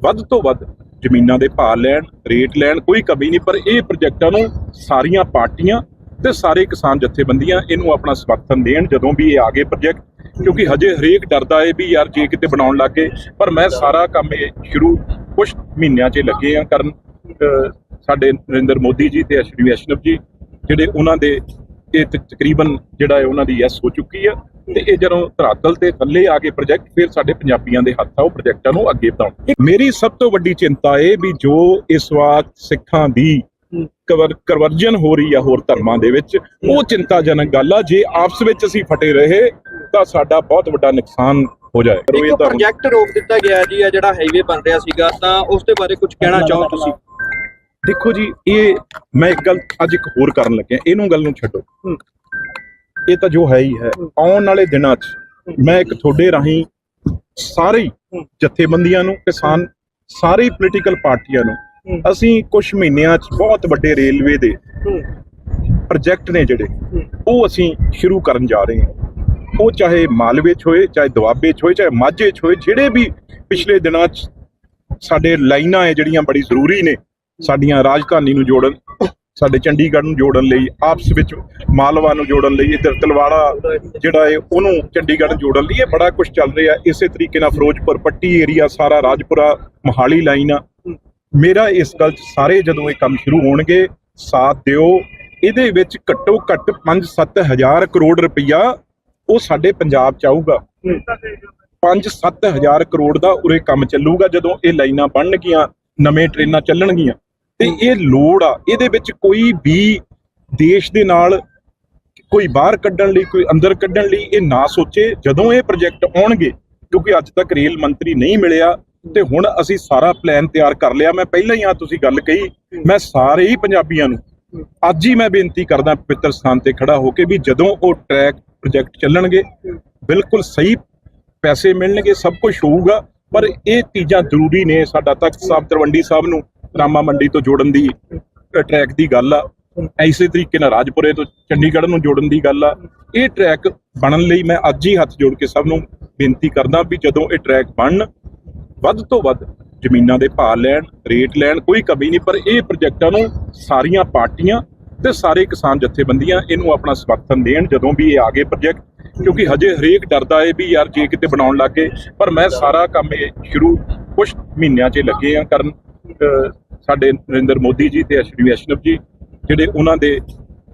ਵੱਧ ਤੋਂ ਵੱਧ ਜ਼ਮੀਨਾਂ ਦੇ ਭਾਅ ਲੈਣ, ਰੇਟ ਲੈਣ, ਕੋਈ ਕਮੀ ਨਹੀਂ, ਪਰ ਇਹ ਪ੍ਰੋਜੈਕਟਾਂ ਨੂੰ ਸਾਰੀਆਂ ਪਾਰਟੀਆਂ ਤੇ ਸਾਰੇ ਕਿਸਾਨ ਜਥੇਬੰਦੀਆਂ ਇਹਨੂੰ ਆਪਣਾ ਸਮਰਥਨ ਦੇਣ ਜਦੋਂ ਵੀ ਇਹ ਆਗੇ ਪ੍ਰੋਜੈਕਟ ਕਿਉਂਕਿ ਹਜੇ ਹਰੇਕ ਡਰਦਾ ਹੈ ਵੀ ਯਾਰ ਜੇ ਕਿਤੇ ਬਣਾਉਣ ਲੱਗ ਗਏ, ਪਰ ਮੈਂ ਸਾਰਾ ਕੰਮ ਇਹ ਸ਼ੁਰੂ ਕੁਝ ਮਹੀਨਿਆਂ 'ਚ ਲੱਗੇ ਆ ਕਰਨ ਸਾਡੇ ਨਰਿੰਦਰ ਮੋਦੀ ਜੀ ਤੇ ਅਸ਼ਵਨੀ ਵੈਸ਼ਨਵ ਜੀ, ਜਿਹੜੇ ਉਹਨਾਂ ਦੇ ਇਹ ਤਕਰੀਬਨ ਜਿਹੜਾ ਹੈ ਉਹਨਾਂ ਦੀ ਯੈਸ ਹੋ ਚੁੱਕੀ ਆ, ਤੇ ਇਹ ਜਦੋਂ ਧਰਾਤਲ ਤੇ ਥੱਲੇ ਆ ਕੇ ਪ੍ਰੋਜੈਕਟ ਫਿਰ ਸਾਡੇ ਪੰਜਾਬੀਆਂ ਦੇ ਹੱਥ ਆ ਉਹ ਪ੍ਰੋਜੈਕਟਾਂ ਨੂੰ ਅੱਗੇ ਵਧਾਉਣ। ਮੇਰੀ ਸਭ ਤੋਂ ਵੱਡੀ ਚਿੰਤਾ ਇਹ ਵੀ ਜੋ ਇਸ ਵਾਰ ਸਿੱਖਾਂ ਦੀ ਕਨਵਰਜਨ ਹੋ ਰਹੀ ਆ ਹੋਰ ਧਰਮਾਂ ਦੇ ਵਿੱਚ। ਉਹ ਚਿੰਤਾਜਨਕ ਗੱਲ ਆ ਜੇ ਆਪਸ ਵਿੱਚ ਅਸੀਂ ਫਟੇ ਰਹੇ ਤਾਂ ਸਾਡਾ ਬਹੁਤ ਵੱਡਾ ਨੁਕਸਾਨ ਹੋ ਜਾਏ। ਇੱਕ ਪ੍ਰੋਜੈਕਟ ਰੋਕ ਦਿੱਤਾ ਗਿਆ ਜੀ ਆ ਜਿਹੜਾ ਹਾਈਵੇ ਬਣ ਰਿਹਾ ਸੀਗਾ ਤਾਂ ਉਸ ਦੇ ਬਾਰੇ ਕੁਝ ਕਹਿਣਾ ਚਾਹੋ ਤੁਸੀਂ? ਦੇਖੋ ਜੀ ਇਹ ਮੈਂ ਇੱਕ ਗੱਲ ਅੱਜ ਇੱਕ ਹੋਰ ਕਰਨ ਲੱਗਿਆ। ਇਹਨੂੰ ਗੱਲ ਨੂੰ ਛੱਡੋ। ਇਹ ਤਾਂ ਜੋ ਹੈ ਹੀ ਹੈ। ਆਉਣ ਵਾਲੇ ਦਿਨਾਂ 'ਚ ਮੈਂ ਇੱਕ ਤੁਹਾਡੇ ਰਾਹੀਂ ਸਾਰੇ। ਜਥੇਬੰਦੀਆਂ ਨੂੰ ਕਿਸਾਨ ਸਾਰੇ ਪੋਲੀਟੀਕਲ ਪਾਰਟੀਆਂ ਨੂੰ। ਅਸੀਂ ਕੁਝ ਮਹੀਨਿਆਂ 'ਚ ਬਹੁਤ ਵੱਡੇ ਰੇਲਵੇ ਦੇ ਪ੍ਰੋਜੈਕਟ ਨੇ ਜਿਹੜੇ ਉਹ ਅਸੀਂ ਸ਼ੁਰੂ ਕਰਨ ਜਾ ਰਹੇ ਹਾਂ। ਉਹ ਚਾਹੇ ਮਾਲਵੇ 'ਚ ਹੋਏ ਚਾਹੇ ਦੁਆਬੇ 'ਚ ਹੋਏ ਚਾਹੇ ਮਾਝੇ 'ਚ ਹੋਏ ਜਿਹੜੇ ਵੀ ਪਿਛਲੇ ਦਿਨਾਂ 'ਚ ਸਾਡੇ ਲਾਈਨਾਂ ਹੈ ਜਿਹੜੀਆਂ ਬੜੀ ਜ਼ਰੂਰੀ ਨੇ ਸਾਡੀਆਂ ਰਾਜਧਾਨੀ ਨੂੰ ਜੋੜਨ ਸਾਡੇ ਚੰਡੀਗੜ੍ਹ ਨੂੰ ਜੋੜਨ ਲਈ ਆਪਸ ਵਿੱਚ ਮਾਲਵਾ ਨੂੰ ਜੋੜਨ ਲਈ ਇੱਧਰ ਤਲਵਾੜਾ ਜਿਹੜਾ ਹੈ ਉਹਨੂੰ ਚੰਡੀਗੜ੍ਹ ਨੂੰ ਜੋੜਨ ਲਈ ਇਹ ਬੜਾ ਕੁਝ ਚੱਲ ਰਿਹਾ। ਇਸੇ ਤਰੀਕੇ ਨਾਲ ਫਿਰੋਜ਼ਪੁਰ ਪੱਟੀ ਏਰੀਆ ਸਾਰਾ ਰਾਜਪੁਰਾ ਮੋਹਾਲੀ ਲਾਈਨ ਆ ਮੇਰਾ ਇਸ ਗੱਲ 'ਚ ਸਾਰੇ ਜਦੋਂ ਇਹ ਕੰਮ ਸ਼ੁਰੂ ਹੋਣਗੇ, ਸਾਥ ਦਿਓ। ਇਹਦੇ ਵਿੱਚ ਘੱਟੋ ਘੱਟ 5-7 ਹਜ਼ਾਰ ਕਰੋੜ ਰੁਪਈਆ ਉਹ ਸਾਡੇ ਪੰਜਾਬ 'ਚ ਆਊਗਾ। 5-7 ਹਜ਼ਾਰ ਕਰੋੜ ਦਾ ਉਰੇ ਕੰਮ ਚੱਲੂਗਾ ਜਦੋਂ ਇਹ ਲਾਈਨਾਂ ਬਣਨਗੀਆਂ, ਨਵੇਂ ਟ੍ਰੇਨਾਂ ਚੱਲਣਗੀਆਂ। ਤੇ ਇਹ ਲੋੜ ਆ, ਇਹਦੇ ਵਿੱਚ ਕੋਈ ਵੀ ਦੇਸ਼ ਦੇ ਨਾਲ ਕੋਈ ਬਾਹਰ ਕੱਢਣ ਲਈ, ਕੋਈ ਅੰਦਰ ਕੱਢਣ ਲਈ ਇਹ ਨਾ ਸੋਚੇ। ਜਦੋਂ ਇਹ ਪ੍ਰੋਜੈਕਟ ਆਉਣਗੇ, ਕਿਉਂਕਿ ਅੱਜ ਤੱਕ ਰੇਲ ਮੰਤਰੀ ਨਹੀਂ ਮਿਲਿਆ ਤੇ ਹੁਣ ਅਸੀਂ ਸਾਰਾ ਪਲਾਨ ਤਿਆਰ ਕਰ ਲਿਆ। ਮੈਂ ਪਹਿਲਾਂ ਹੀ ਆ ਤੁਸੀਂ ਗੱਲ ਕਹੀ, ਮੈਂ ਸਾਰੇ ਹੀ ਪੰਜਾਬੀਆਂ ਨੂੰ ਅੱਜ ਹੀ ਮੈਂ ਬੇਨਤੀ ਕਰਦਾ ਪਵਿੱਤਰ ਸਥਾਨ ਤੇ ਖੜਾ ਹੋ ਕੇ ਵੀ ਜਦੋਂ ਉਹ ਟਰੈਕ ਪ੍ਰੋਜੈਕਟ ਚੱਲਣਗੇ, ਬਿਲਕੁਲ ਸਹੀ ਪੈਸੇ ਮਿਲਣਗੇ, ਸਭ ਕੁਝ ਹੋਊਗਾ। ਪਰ ਇਹ ਚੀਜ਼ਾਂ ਜ਼ਰੂਰੀ ਨੇ ਸਾਡਾ ਤਖਤ ਸਾਹਿਬ ਤਰਵੰਡੀ ਸਾਹਿਬ ਨੂੰ ਰਾਮਾ ਮੰਡੀ ਤੋਂ ਜੋੜਨ ਦੀ ਟਰੈਕ ਦੀ ਗੱਲ ਆ। ਐਸੇ ਤਰੀਕੇ ਨਾਲ ਰਾਜਪੁਰੇ ਤੋਂ ਚੰਡੀਗੜ੍ਹ ਨੂੰ ਜੋੜਨ ਦੀ ਗੱਲ ਆ। ਇਹ ਟਰੈਕ ਬਣਨ ਲਈ ਮੈਂ ਅੱਜ ਹੀ ਹੱਥ ਜੋੜ ਕੇ ਸਭ ਨੂੰ ਬੇਨਤੀ ਕਰਦਾ ਵੀ ਜਦੋਂ ਇਹ ਟਰੈਕ ਬਣਨ ਵੱਧ ਤੋਂ ਵੱਧ ਜ਼ਮੀਨਾਂ ਦੇ ਭਾਅ ਲੈਣ, ਰੇਟ ਲੈਣ, ਕੋਈ ਕਮੀ ਨਹੀਂ, ਪਰ ਇਹ ਪ੍ਰੋਜੈਕਟਾਂ ਨੂੰ ਸਾਰੀਆਂ ਪਾਰਟੀਆਂ ਤੇ ਸਾਰੇ ਕਿਸਾਨ ਜਥੇਬੰਦੀਆਂ ਇਹਨੂੰ ਆਪਣਾ ਸਮਰਥਨ ਦੇਣ ਜਦੋਂ ਵੀ ਇਹ ਆਗੇ ਪ੍ਰੋਜੈਕਟ ਕਿਉਂਕਿ ਹਜੇ ਹਰੇਕ ਡਰਦਾ ਏ ਵੀ ਯਾਰ ਜੇ ਕਿਤੇ ਬਣਾਉਣ ਲੱਗੇ ਪਰ ਮੈਂ ਸਾਰਾ ਕੰਮ ਇਹ ਸ਼ੁਰੂ ਕੁਝ ਮਹੀਨਿਆਂ 'ਚ ਲੱਗੇ ਆ ਕਰਨ ਸਾਡੇ ਨਰਿੰਦਰ ਮੋਦੀ ਜੀ ਤੇ ਅਸ਼ਵਨੀ ਵੈਸ਼ਨਵ ਜੀ, ਜਿਹੜੇ ਉਹਨਾਂ ਦੇ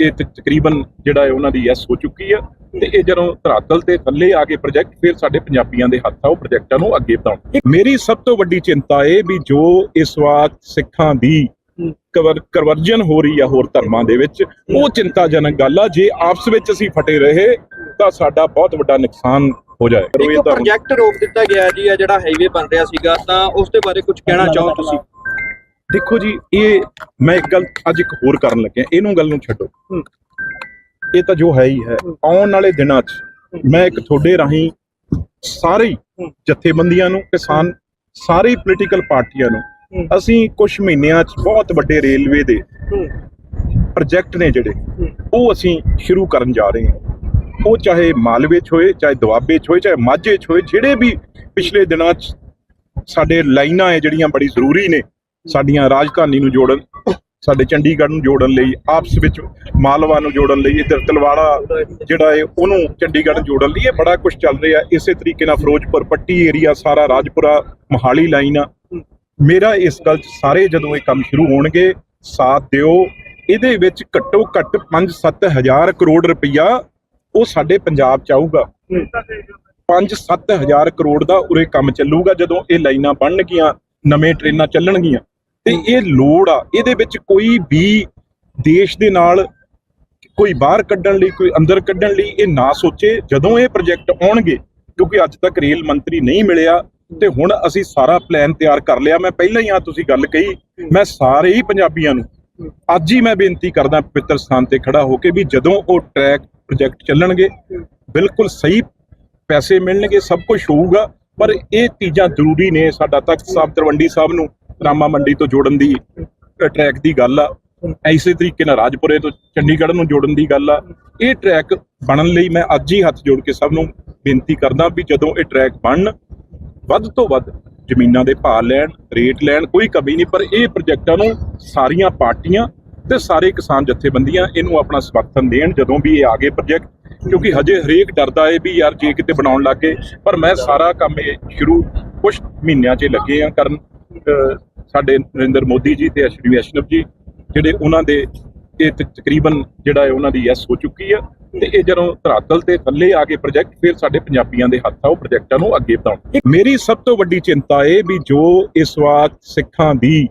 ਇਹ ਤਕਰੀਬਨ ਜਿਹੜਾ ਹੈ ਉਹਨਾਂ ਦੀ ਯੈਸ ਹੋ ਚੁੱਕੀ ਆ ਤੇ ਇਹ ਜਦੋਂ ਧਰਾਤਲ ਤੇ ਥੱਲੇ ਆ ਕੇ ਪ੍ਰੋਜੈਕਟ ਫਿਰ ਸਾਡੇ ਪੰਜਾਬੀਆਂ ਦੇ ਹੱਥ ਆ ਉਹ ਪ੍ਰੋਜੈਕਟਾਂ ਨੂੰ ਅੱਗੇ ਵਧਾਉਣ। ਮੇਰੀ ਸਭ ਤੋਂ ਵੱਡੀ ਚਿੰਤਾ ਇਹ ਵੀ ਜੋ ਇਸ ਵਾਰ ਸਿੱਖਾਂ ਦੀ ਕਨਵਰਜਨ ਹੋ ਰਹੀ ਆ ਹੋਰ ਧਰਮਾਂ ਦੇ ਵਿੱਚ, ਉਹ ਚਿੰਤਾਜਨਕ ਗੱਲ ਆ। ਜੇ ਆਪਸ ਵਿੱਚ ਅਸੀਂ ਫਟੇ ਰਹੇ, ਤਾਂ ਸਾਡਾ ਬਹੁਤ ਵੱਡਾ ਨੁਕਸਾਨ ਹੋ ਜਾਏ ਕਰੋ ਇੱਕ ਪ੍ਰੋਜੈਕਟ ਰੋਕ ਦਿੱਤਾ ਗਿਆ ਜੀ, ਆ ਜਿਹੜਾ ਹਾਈਵੇ ਬਣ ਰਿਹਾ ਸੀਗਾ, ਤਾਂ ਉਸ ਦੇ ਬਾਰੇ ਕੁਝ ਕਹਿਣਾ ਚਾਹੋ ਤੁਸੀਂ? ਦੇਖੋ ਜੀ ਇਹ ਮੈਂ ਇੱਕ ਗੱਲ ਅੱਜ ਇੱਕ ਹੋਰ ਕਰਨ ਲੱਗਿਆ। ਇਹਨੂੰ ਗੱਲ ਨੂੰ ਛੱਡੋ। ਇਹ ਤਾਂ ਜੋ ਹੈ ਹੀ ਹੈ। ਆਉਣ ਵਾਲੇ ਦਿਨਾਂ 'ਚ ਮੈਂ ਇੱਕ ਤੁਹਾਡੇ ਰਾਹੀਂ ਸਾਰੇ। ਜਥੇਬੰਦੀਆਂ ਨੂੰ ਕਿਸਾਨ ਸਾਰੇ ਪੋਲੀਟੀਕਲ ਪਾਰਟੀਆਂ ਨੂੰ। ਅਸੀਂ ਕੁਝ ਮਹੀਨਿਆਂ 'ਚ ਬਹੁਤ ਵੱਡੇ ਰੇਲਵੇ ਦੇ ਪ੍ਰੋਜੈਕਟ ਨੇ ਜਿਹੜੇ ਉਹ ਅਸੀਂ ਸ਼ੁਰੂ ਕਰਨ ਜਾ ਰਹੇ ਹਾਂ। ਉਹ ਚਾਹੇ ਮਾਲਵੇ 'ਚ ਹੋਏ ਚਾਹੇ ਦੁਆਬੇ 'ਚ ਹੋਏ ਚਾਹੇ ਮਾਝੇ 'ਚ ਹੋਏ ਜਿਹੜੇ ਵੀ ਪਿਛਲੇ ਦਿਨਾਂ 'ਚ ਸਾਡੇ ਲਾਈਨਾਂ ਹੈ ਜਿਹੜੀਆਂ ਬੜੀ ਜ਼ਰੂਰੀ ਨੇ ਸਾਡੀਆਂ ਰਾਜਧਾਨੀ ਨੂੰ ਜੋੜਨ, ਸਾਡੇ ਚੰਡੀਗੜ੍ਹ ਨੂੰ ਜੋੜਨ ਲਈ, ਆਪਸ ਵਿੱਚ ਮਾਲਵਾ ਨੂੰ ਜੋੜਨ ਲਈ, ਇੱਧਰ ਤਲਵਾੜਾ ਜਿਹੜਾ ਹੈ, ਉਹਨੂੰ ਚੰਡੀਗੜ੍ਹ ਜੋੜਨ ਲਈ ਇਹ ਬੜਾ ਕੁਝ ਚੱਲ ਰਿਹਾ। ਇਸੇ ਤਰੀਕੇ ਨਾਲ ਫਿਰੋਜ਼ਪੁਰ, ਪੱਟੀ ਏਰੀਆ ਸਾਰਾ ਰਾਜਪੁਰਾ, ਮੋਹਾਲੀ ਲਾਈਨ ਆ। ਮੇਰਾ ਇਸ ਗੱਲ 'ਚ ਸਾਰੇ ਜਦੋਂ ਇਹ ਕੰਮ ਸ਼ੁਰੂ ਹੋਣਗੇ, ਸਾਥ ਦਿਓ, ਇਹਦੇ ਵਿੱਚ ਘੱਟੋ ਘੱਟ 5-7 ਹਜ਼ਾਰ ਕਰੋੜ ਰੁਪਈਆ ਉਹ ਸਾਡੇ ਪੰਜਾਬ 'ਚ ਆਊਗਾ। 5-7 ਹਜ਼ਾਰ ਕਰੋੜ ਦਾ ਉਰੇ ਕੰਮ ਚੱਲੂਗਾ ਜਦੋਂ ਇਹ ਲਾਈਨਾਂ ਬਣਨਗੀਆਂ, ਨਵੇਂ ਟ੍ਰੇਨਾਂ ਚੱਲਣਗੀਆਂ। ਤੇ ਇਹ ਲੋੜ ਆ, ਇਹਦੇ ਵਿੱਚ ਕੋਈ ਵੀ ਦੇਸ਼ ਦੇ ਨਾਲ ਕੋਈ ਬਾਹਰ ਕੱਢਣ ਲਈ, ਕੋਈ ਅੰਦਰ ਕੱਢਣ ਲਈ ਇਹ ਨਾ ਸੋਚੇ। ਜਦੋਂ ਇਹ ਪ੍ਰੋਜੈਕਟ ਆਉਣਗੇ, ਕਿਉਂਕਿ ਅੱਜ ਤੱਕ ਰੇਲ ਮੰਤਰੀ ਨਹੀਂ ਮਿਲਿਆ, ਤੇ ਹੁਣ ਅਸੀਂ ਸਾਰਾ ਪਲਾਨ ਤਿਆਰ ਕਰ ਲਿਆ। ਮੈਂ ਪਹਿਲਾਂ ਹੀ ਆ ਤੁਸੀਂ ਗੱਲ ਕਹੀ, ਮੈਂ ਸਾਰੇ ਹੀ ਪੰਜਾਬੀਆਂ ਨੂੰ ਅੱਜ ਹੀ ਮੈਂ ਬੇਨਤੀ ਕਰਦਾ, ਪਵਿੱਤਰ ਸਥਾਨ ਤੇ ਖੜਾ ਹੋ ਕੇ ਵੀ ਜਦੋਂ ਉਹ ਟਰੈਕ ਪ੍ਰੋਜੈਕਟ ਚੱਲਣਗੇ, ਬਿਲਕੁਲ ਸਹੀ ਪੈਸੇ ਮਿਲਣਗੇ, ਸਭ ਕੁਝ ਹੋਊਗਾ। ਪਰ ਇਹ ਚੀਜ਼ਾਂ ਜ਼ਰੂਰੀ ਨੇ ਸਾਡਾ ਤਖਤ ਸਾਹਿਬ ਤਰਵੰਡੀ ਸਾਹਿਬ ਨੂੰ। ਰਾਮਾ ਮੰਡੀ ਤੋਂ ਜੋੜਨ ਦੀ ਟਰੈਕ ਦੀ ਗੱਲ ਆ। ਐਸੇ ਤਰੀਕੇ ਨਾਲ ਰਾਜਪੁਰੇ ਤੋਂ ਚੰਡੀਗੜ੍ਹ ਨੂੰ ਜੋੜਨ ਦੀ ਗੱਲ ਆ। ਇਹ ਟਰੈਕ ਬਣਨ ਲਈ ਮੈਂ ਅੱਜ ਹੀ ਹੱਥ ਜੋੜ ਕੇ ਸਭ ਨੂੰ ਬੇਨਤੀ ਕਰਦਾ ਵੀ ਜਦੋਂ ਇਹ ਟਰੈਕ ਬਣਨ, ਵੱਧ ਤੋਂ ਵੱਧ ਜ਼ਮੀਨਾਂ ਦੇ ਭਾਅ ਲੈਣ, ਰੇਟ ਲੈਣ, ਕੋਈ ਕਮੀ ਨਹੀਂ, ਪਰ ਇਹ ਪ੍ਰੋਜੈਕਟਾਂ ਨੂੰ ਸਾਰੀਆਂ ਪਾਰਟੀਆਂ ਤੇ ਸਾਰੇ ਕਿਸਾਨ ਜਥੇਬੰਦੀਆਂ ਇਹਨੂੰ ਆਪਣਾ ਸਮਰਥਨ ਦੇਣ ਜਦੋਂ ਵੀ ਇਹ ਆਗੇ ਪ੍ਰੋਜੈਕਟ ਕਿਉਂਕਿ ਹਜੇ ਹਰੇਕ ਡਰਦਾ ਏ ਵੀ ਯਾਰ ਜੇ ਕਿਤੇ ਬਣਾਉਣ ਲੱਗੇ ਪਰ ਮੈਂ ਸਾਰਾ ਕੰਮ ਇਹ ਸ਼ੁਰੂ ਕੁਝ ਮਹੀਨਿਆਂ 'ਚ ਲੱਗੇ ਆ ਕਰਨ ਸਾਡੇ ਨਰਿੰਦਰ ਮੋਦੀ ਜੀ ਤੇ ਅਸ਼ਵਨੀ ਵੈਸ਼ਨਵ ਜੀ ਜਿਹੜੇ ਉਹਨਾਂ ਦੇ ਇਹ ਤਕ- ਤਕਰੀਬਨ ਜਿਹੜਾ ਹੈ ਉਹਨਾਂ ਦੀ ਯੈਸ ਹੋ ਚੁੱਕੀ ਆ ਤੇ ਇਹ ਜਦੋਂ ਧਰਾਤਲ ਤੇ ਥੱਲੇ ਆ ਕੇ ਪ੍ਰੋਜੈਕਟ ਫਿਰ ਸਾਡੇ ਪੰਜਾਬੀਆਂ ਦੇ ਹੱਥ ਆ ਉਹ ਪ੍ਰੋਜੈਕਟਾਂ ਨੂੰ ਅੱਗੇ ਵਧਾਉਣ। ਮੇਰੀ ਸਭ ਤੋਂ ਵੱਡੀ ਚਿੰਤਾ ਇਹ ਵੀ ਜੋ ਇਸ ਵਾਰ ਸਿੱਖਾਂ ਦੀ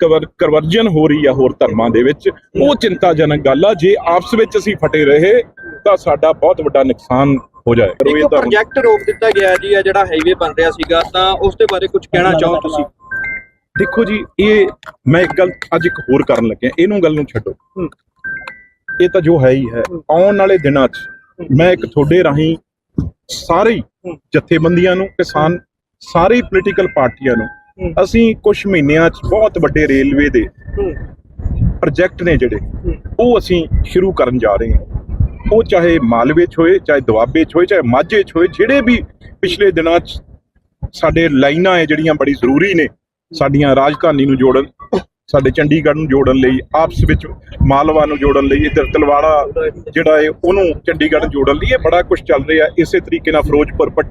ਕਵਰ ਕਨਵਰਜਨ ਹੋ ਰਹੀ ਆ ਹੋਰ ਧਰਮਾਂ ਦੇ ਵਿੱਚ ਉਹ ਚਿੰਤਾਜਨਕ ਗੱਲ ਆ। ਜੇ ਆਪਸ ਵਿੱਚ ਅਸੀਂ ਫਟੇ ਰਹੇ ਤਾਂ ਸਾਡਾ ਬਹੁਤ ਵੱਡਾ ਨੁਕਸਾਨ ਹੋ ਜਾਏ। ਇੱਕ ਪ੍ਰੋਜੈਕਟ ਰੋਕ ਦਿੱਤਾ ਗਿਆ ਜੀ ਆ ਜਿਹੜਾ ਹਾਈਵੇ ਬਣ ਰਿਹਾ ਸੀਗਾ ਤਾਂ ਉਸ ਦੇ ਬਾਰੇ ਕੁਝ ਕਹਿਣਾ ਚਾਹੋ ਤੁਸੀਂ? ਦੇਖੋ ਜੀ ਇਹ ਮੈਂ ਇੱਕ ਗੱਲ ਅੱਜ ਇੱਕ ਹੋਰ ਕਰਨ ਲੱਗਿਆ ਇਹਨੂੰ ਗੱਲ ਨੂੰ ਛੱਡੋ। ਇਹ ਤਾਂ ਜੋ ਹੈ ਹੀ ਹੈ ਆਉਣ ਵਾਲੇ ਦਿਨਾਂ 'ਚ ਮੈਂ ਇੱਕ ਤੁਹਾਡੇ ਰਾਹੀਂ ਸਾਰੇ। ਜਥੇਬੰਦੀਆਂ ਨੂੰ ਕਿਸਾਨ ਸਾਰੇ ਪੋਲੀਟੀਕਲ ਪਾਰਟੀਆਂ ਨੂੰ। ਅਸੀਂ ਕੁਝ ਮਹੀਨਿਆਂ 'ਚ ਬਹੁਤ ਵੱਡੇ ਰੇਲਵੇ ਦੇ ਪ੍ਰੋਜੈਕਟ ਨੇ ਜਿਹੜੇ। ਉਹ ਅਸੀਂ ਸ਼ੁਰੂ ਕਰਨ ਜਾ ਰਹੇ ਹਾਂ ਉਹ ਚਾਹੇ ਮਾਲਵੇ 'ਚ ਹੋਏ ਚਾਹੇ ਦੁਆਬੇ 'ਚ ਹੋਏ ਚਾਹੇ ਮਾਝੇ 'ਚ ਹੋਏ ਜਿਹੜੇ ਵੀ ਪਿਛਲੇ ਦਿਨਾਂ 'ਚ ਸਾਡੇ ਲਾਈਨਾਂ ਹੈ ਜਿਹੜੀਆਂ ਬੜੀ ਜ਼ਰੂਰੀ ਨੇ ਸਾਡੀਆਂ ਰਾਜਧਾਨੀ ਨੂੰ ਜੋੜਨ, ਸਾਡੇ ਚੰਡੀਗੜ੍ਹ ਨੂੰ ਜੋੜਨ ਲਈ, ਆਪਸ ਵਿੱਚ ਮਾਲਵਾ ਨੂੰ ਜੋੜਨ ਲਈ, ਇੱਧਰ ਤਲਵਾੜਾ ਜਿਹੜਾ ਹੈ, ਉਹਨੂੰ ਚੰਡੀਗੜ੍ਹ ਜੋੜਨ ਲਈ ਇਹ ਬੜਾ ਕੁਝ ਚੱਲ ਰਿਹਾ, ਇਸੇ ਤਰੀਕੇ ਨਾਲ ਫਿਰੋਜ਼ਪੁਰ ਪੱਟੀ